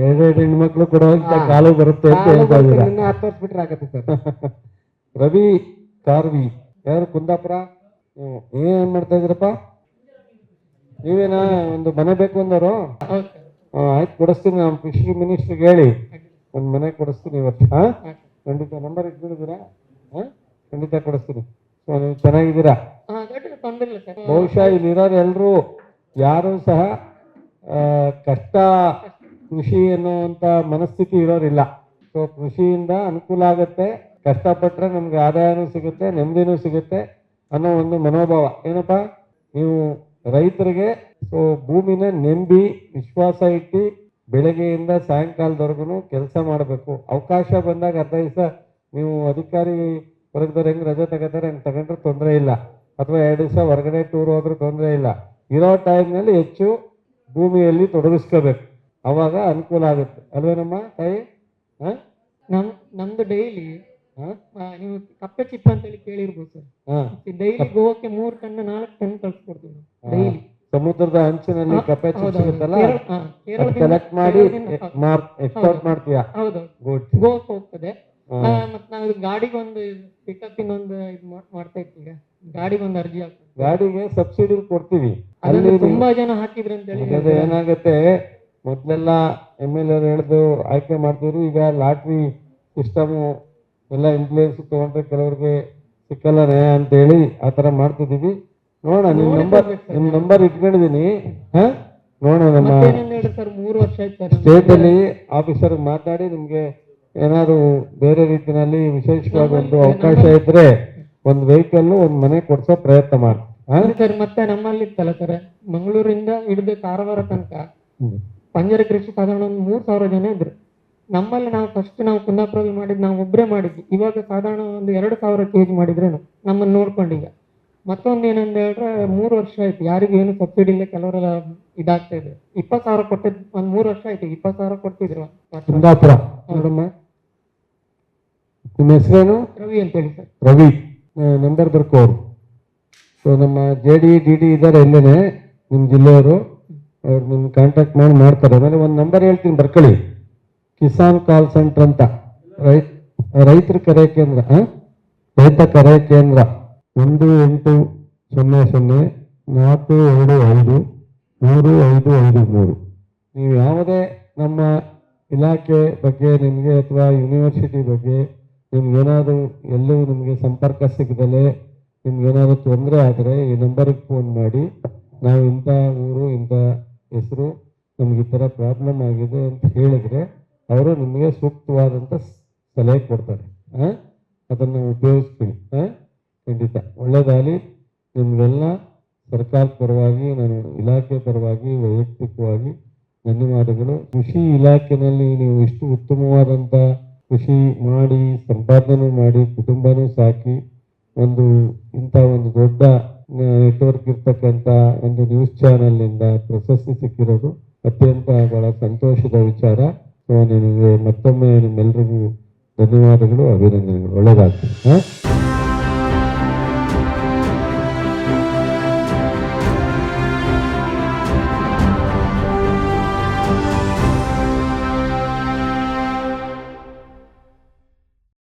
[SPEAKER 2] ಎರಡೆರಡು ಹೆಣ್ಮಕ್ಳು ಕೊಡುವಂತ ಕಾಲು ಬರುತ್ತೆ ಅಂತ
[SPEAKER 8] ಕಾಲು
[SPEAKER 2] ಹೇಳ್ತಾ
[SPEAKER 8] ಬರ್ತದೆ,
[SPEAKER 2] ಇದ್ದೀರಾ?
[SPEAKER 8] ಇನ್ನು ಹತ್ತು ವರ್ಷ ಬಿಟ್ರೆ ಆಗತ್ತೆ ಸರ್.
[SPEAKER 2] ರವಿ ಕಾರ್ವಿ ಯಾರು ಕುಂದಾಪುರ? ಏನ್ ಮಾಡ್ತಾ ಇದ್ರಪ್ಪ ನೀವೇನ ಒಂದು ಮನೆ ಬೇಕು ಅಂದವರು? ಆಯ್ತು ಕೊಡಿಸ್ತೀನಿ ನಮ್ಮ ಕೃಷಿ ಮಿನಿಸ್ಟ್ರಿಗೆ ಹೇಳಿ ಒಂದು ಮನೆ ಕೊಡಿಸ್ತೀನಿ ಇವತ್ತು ಹಾ? ಖಂಡಿತ ನಂಬರ್ ಇಟ್ಬಿಡಿದ್ದೀರಾ ಹಾ? ಖಂಡಿತ ಕೊಡಿಸ್ತೀನಿ. ಸೊ ನೀವು ಚೆನ್ನಾಗಿದ್ದೀರಾ ಬಹುಶಃ ಇಲ್ಲಿರೋರು ಎಲ್ಲರೂ ಯಾರು ಸಹ ಕಷ್ಟ ಕೃಷಿ ಎನ್ನುವಂತ ಮನಸ್ಥಿತಿ ಇರೋರಿಲ್ಲ. ಸೊ ಕೃಷಿಯಿಂದ ಅನುಕೂಲ ಆಗುತ್ತೆ ಕಷ್ಟಪಟ್ಟರೆ ನಮ್ಗೆ ಆದಾಯನೂ ಸಿಗುತ್ತೆ ನೆಮ್ಮದಿನೂ ಸಿಗುತ್ತೆ ಅನ್ನೋ ಒಂದು ಮನೋಭಾವ. ಏನಪ್ಪ? ನೀವು ರೈತರಿಗೆ ಸೊ ಭೂಮಿನ ನೆಂಬಿ ವಿಶ್ವಾಸ ಇಟ್ಟು ಬೆಳಗ್ಗೆಯಿಂದ ಸಾಯಂಕಾಲದವರೆಗೂ ಕೆಲಸ ಮಾಡಬೇಕು. ಅವಕಾಶ ಬಂದಾಗ ಅರ್ಧ ದಿವಸ ನೀವು ಅಧಿಕಾರಿ ವರ್ಗದವ್ರು ಹೆಂಗ್ ರಜೆ ತಗೋತಾರೆ ಹಂಗೆ ತಗೊಂಡ್ರೆ ತೊಂದರೆ ಇಲ್ಲ. ಅಥವಾ ಎರಡು ದಿವಸ ಹೊರಗಡೆ ಟೂರ್ ಹೋದ್ರೆ ತೊಂದರೆ ಇಲ್ಲ. ಇರೋ ಟೈಮ್ನಲ್ಲಿ ಹೆಚ್ಚು ಭೂಮಿಯಲ್ಲಿ ತೊಡಗಿಸ್ಕೋಬೇಕು. ಅವಾಗ ಅನುಕೂಲ ಆಗುತ್ತೆ. ಅಲ್ವೇನಮ್ಮ ತಾಯಿ? ಹಾಂ?
[SPEAKER 9] ನಮ್ ನಮ್ದು ಡೈಲಿ ನೀವು ಕಪ್ಪೆ ಚಿಪ್ಪ ಅಂತ ಹೇಳಿ ಕೇಳಿರ್ಬೋದು ಸರ್.
[SPEAKER 2] ಹಾಂ.
[SPEAKER 9] ಡೈಲಿ ಗೋವಾಕ್ಕೆ ಮೂರ್ ಟನ್ ನಾಲ್ಕು ಟನ್ ಕಳ್ಸ್ಕೊಡ್ತೀವಿ ಡೈಲಿ
[SPEAKER 2] ಸಮುದ್ರದ ಅಂಚಿನಲ್ಲಿ ಕಪ್ಪೆ ಚಿಪ್ಸ್
[SPEAKER 9] ಕೇರಳದಿಂದ
[SPEAKER 2] ಕಲೆಕ್ಟ್ ಮಾಡಿ ಎಕ್ಸ್ಪೋರ್ಟ್ ಮಾಡ್ತೀಯಾ?
[SPEAKER 9] ಹೌದು. ಗೋವಾಕ್ಕೆ ಹೋಗ್ತದೆ. ಮತ್ತೆ ನಾವು ಗಾಡಿಗೆ ಒಂದು ಪಿಕಪ್ ಇನ್ನೊಂದು ಇದು ಮಾಡ್ತಾ ಇರ್ತೀವಿ ಈಗ. ಗಾಡಿಗೆ ಒಂದು ಅರ್ಜಿ ಹಾಕ್ತೀವಿ
[SPEAKER 2] ಗಾಡಿಗೆ ಸಬ್ಸಿಡಿ ಕೊಡ್ತೀವಿ. ಅಲ್ಲಿ
[SPEAKER 9] ತುಂಬಾ ಜನ ಹಾಕಿದ್ರು ಅಂತ ಹೇಳಿ
[SPEAKER 2] ಅದು ಏನಾಗುತ್ತೆ ಮೊದಲೆಲ್ಲ ಎಂ ಎಲ್ ಎರ್ ಹೇಳ್ದು ಆಯ್ಕೆ ಮಾಡ್ತಿದ್ರು. ಈಗ ಲಾಟ್ರಿ ಸಿಸ್ಟಮ್ ಎಲ್ಲ ಇನ್ಫ್ಲೂಯೆನ್ಸ್ ತಗೊಂಡ್ರೆ ಕೆಲವ್ರಿಗೆ ಸಿಕ್ಕಲ್ಲ ಅಂತ ಹೇಳಿ ಆ ಥರ ಮಾಡ್ತಿದೀವಿ ನೋಡೋಣ ನಿಮ್ಮ ನಂಬರ್ ನಿಮ್ಮ ನಂಬರ್ ಇಟ್ಕೊಂಡಿದ್ದೀನಿ ಹಾ? ನೋಡೋಣ ನಮ್ಮ
[SPEAKER 9] ಮತ್ತೇನಂತ ಹೇಳಿ ಸರ್ ಮೂರು ವರ್ಷ ಆಯ್ತು ಸರ್.
[SPEAKER 2] ಸ್ಟೇಟ್ ಅಲ್ಲಿ ಆಫೀಸರ್ ಮಾತಾಡಿ ನಿಮ್ಗೆ ಏನಾದ್ರು ಬೇರೆ ರೀತಿಯಲ್ಲಿ ವಿಶೇಷವಾಗಿ ಒಂದು ಅವಕಾಶ ಇದ್ರೆ ಒಂದು ವೆಹಿಕಲ್ ಒಂದು ಮನೆ ಕೊಡ್ಸೋ ಪ್ರಯತ್ನ ಮಾಡಿ.
[SPEAKER 9] ಸರ್ ಮತ್ತೆ ನಮ್ಮಲ್ಲಿ ಇತ್ತಲ್ಲ ಸರ್ ಮಂಗಳೂರಿಂದ ಹಿಡಿದು ಕಾರವಾರ ತನಕ. ಪಂಜರ ಕೃಷಿ ಸಾಧಾರಣ ಒಂದು ಮೂರ್ ಸಾವಿರ ಜನ ಇದ್ರು. ನಮ್ಮಲ್ಲಿ ನಾವು ಫಸ್ಟ್ ನಾವು ಕುಂದಾಪುರದಲ್ಲಿ ಮಾಡಿದ್ ನಾವು ಒಬ್ಬರೇ ಮಾಡಿದ್ವಿ ಇವಾಗ ಸಾಧಾರಣ ಒಂದು ಎರಡು ಸಾವಿರ ಕೆಜಿ ಮಾಡಿದ್ರೇನು? ನಮ್ಮನ್ನ ನೋಡ್ಕೊಂಡು ಈಗ ಮತ್ತೊಂದು ಏನಂತ ಹೇಳಿದ್ರೆ ಮೂರು ವರ್ಷ ಆಯ್ತು. ಯಾರಿಗೂ ಏನು ಸಬ್ಸಿಡಿ ಇಲ್ಲ ಕೆಲವರೆಲ್ಲ ಇದಾಗ್ತಾ ಇದೆ ಇಪ್ಪತ್ತು ಸಾವಿರ ಕೊಟ್ಟಿದ್ ಒಂದ್ ಮೂರು ವರ್ಷ ಆಯ್ತು. ಇಪ್ಪತ್ತು ಸಾವಿರ ಕೊಡ್ತಿದ್ರು.
[SPEAKER 2] ಕುಂದಾಪುರ. ನೋಡಮ್ಮ. ನಿಮ್ಮ ಹೆಸರೇನು?
[SPEAKER 9] ರವಿ ಅಂತ ಹೇಳಿ ಸರ್.
[SPEAKER 2] ರವಿ. ನಂಬರ್ ಬರ್ಕೋರು ಸೊ ನಮ್ಮ ಜೆ ಡಿ ಡಿ ಡಿ ಇದ್ದಾರೆ ಎಲ್ಲೇ ನಿಮ್ಮ ಜಿಲ್ಲೆಯವರು. ಅವ್ರು ನಿಮ್ಗೆ ಕಾಂಟ್ಯಾಕ್ಟ್ ಮಾಡಿ ಮಾಡ್ತಾರೆ. ಆಮೇಲೆ ಒಂದು ನಂಬರ್ ಹೇಳ್ತೀನಿ ಬರ್ಕೊಳ್ಳಿ. ಕಿಸಾನ್ ಕಾಲ್ ಸೆಂಟರ್ ಅಂತ. ರೈತ ರೈತರ ಕರೆ ಕೇಂದ್ರ ರೈತ ಕರೆ ಕೇಂದ್ರ. ಒಂದು ಎಂಟು ಸೊನ್ನೆ ಸೊನ್ನೆ ನಾಲ್ಕು ಎರಡು ಐದು ಮೂರು ಐದು ಐದು ಮೂರು. ನೀವು ಯಾವುದೇ ನಮ್ಮ ಇಲಾಖೆ ಬಗ್ಗೆ ನಿಮಗೆ ಅಥವಾ ಯೂನಿವರ್ಸಿಟಿ ಬಗ್ಗೆ ನಿಮ್ಗೇನಾದರೂ ಎಲ್ಲೂ ನಿಮಗೆ ಸಂಪರ್ಕ ಸಿಗದಲೆ ನಿಮ್ಗೇನಾದರೂ ತೊಂದರೆ ಆದರೆ ಈ ನಂಬರಿಗೆ ಫೋನ್ ಮಾಡಿ. ನಾವು ಇಂಥ ಊರು, ಇಂಥ ಹೆಸರು ನಮ್ಗೆ ಈ ಥರ ಪ್ರಾಬ್ಲಮ್ ಆಗಿದೆ ಅಂತ ಹೇಳಿದರೆ ಅವರು ನಿಮಗೆ ಸೂಕ್ತವಾದಂಥ ಸಲಹೆ ಕೊಡ್ತಾರೆ. ಅದನ್ನು ಉಪಯೋಗಿಸ್ತೀನಿ. ಖಂಡಿತ. ಒಳ್ಳೆಯದಾಗಲಿ ನಿಮಗೆಲ್ಲ ಸರ್ಕಾರ ಪರವಾಗಿ, ನಾನು ಇಲಾಖೆ ಪರವಾಗಿ, ವೈಯಕ್ತಿಕವಾಗಿ ಧನ್ಯವಾದಗಳು. ಕೃಷಿ ಇಲಾಖೆಯಲ್ಲಿ ನೀವು ಇಷ್ಟು ಉತ್ತಮವಾದಂಥ ಕೃಷಿ ಮಾಡಿ, ಸಂಪಾದನೆ ಮಾಡಿ, ಕುಟುಂಬನೂ ಸಾಕಿ ಒಂದು ಇಂಥ ಒಂದು ದೊಡ್ಡ ನೆಟ್ವರ್ಕ್ ಇರ್ತಕ್ಕಂಥ ಒಂದು ನ್ಯೂಸ್ ಚಾನಲ್ನಿಂದ ಪ್ರಶಸ್ತಿ ಸಿಕ್ಕಿರೋದು ಅತ್ಯಂತ ಬಹಳ ಸಂತೋಷದ ವಿಚಾರ. ಸೊ ನಿಮಗೆ ಮತ್ತೊಮ್ಮೆ ನಿಮ್ಮೆಲ್ಲರಿಗೂ ಧನ್ಯವಾದಗಳು, ಅಭಿನಂದನೆಗಳು. ಒಳ್ಳೆಯದಾಗ್ತದೆ ಹಾಂ?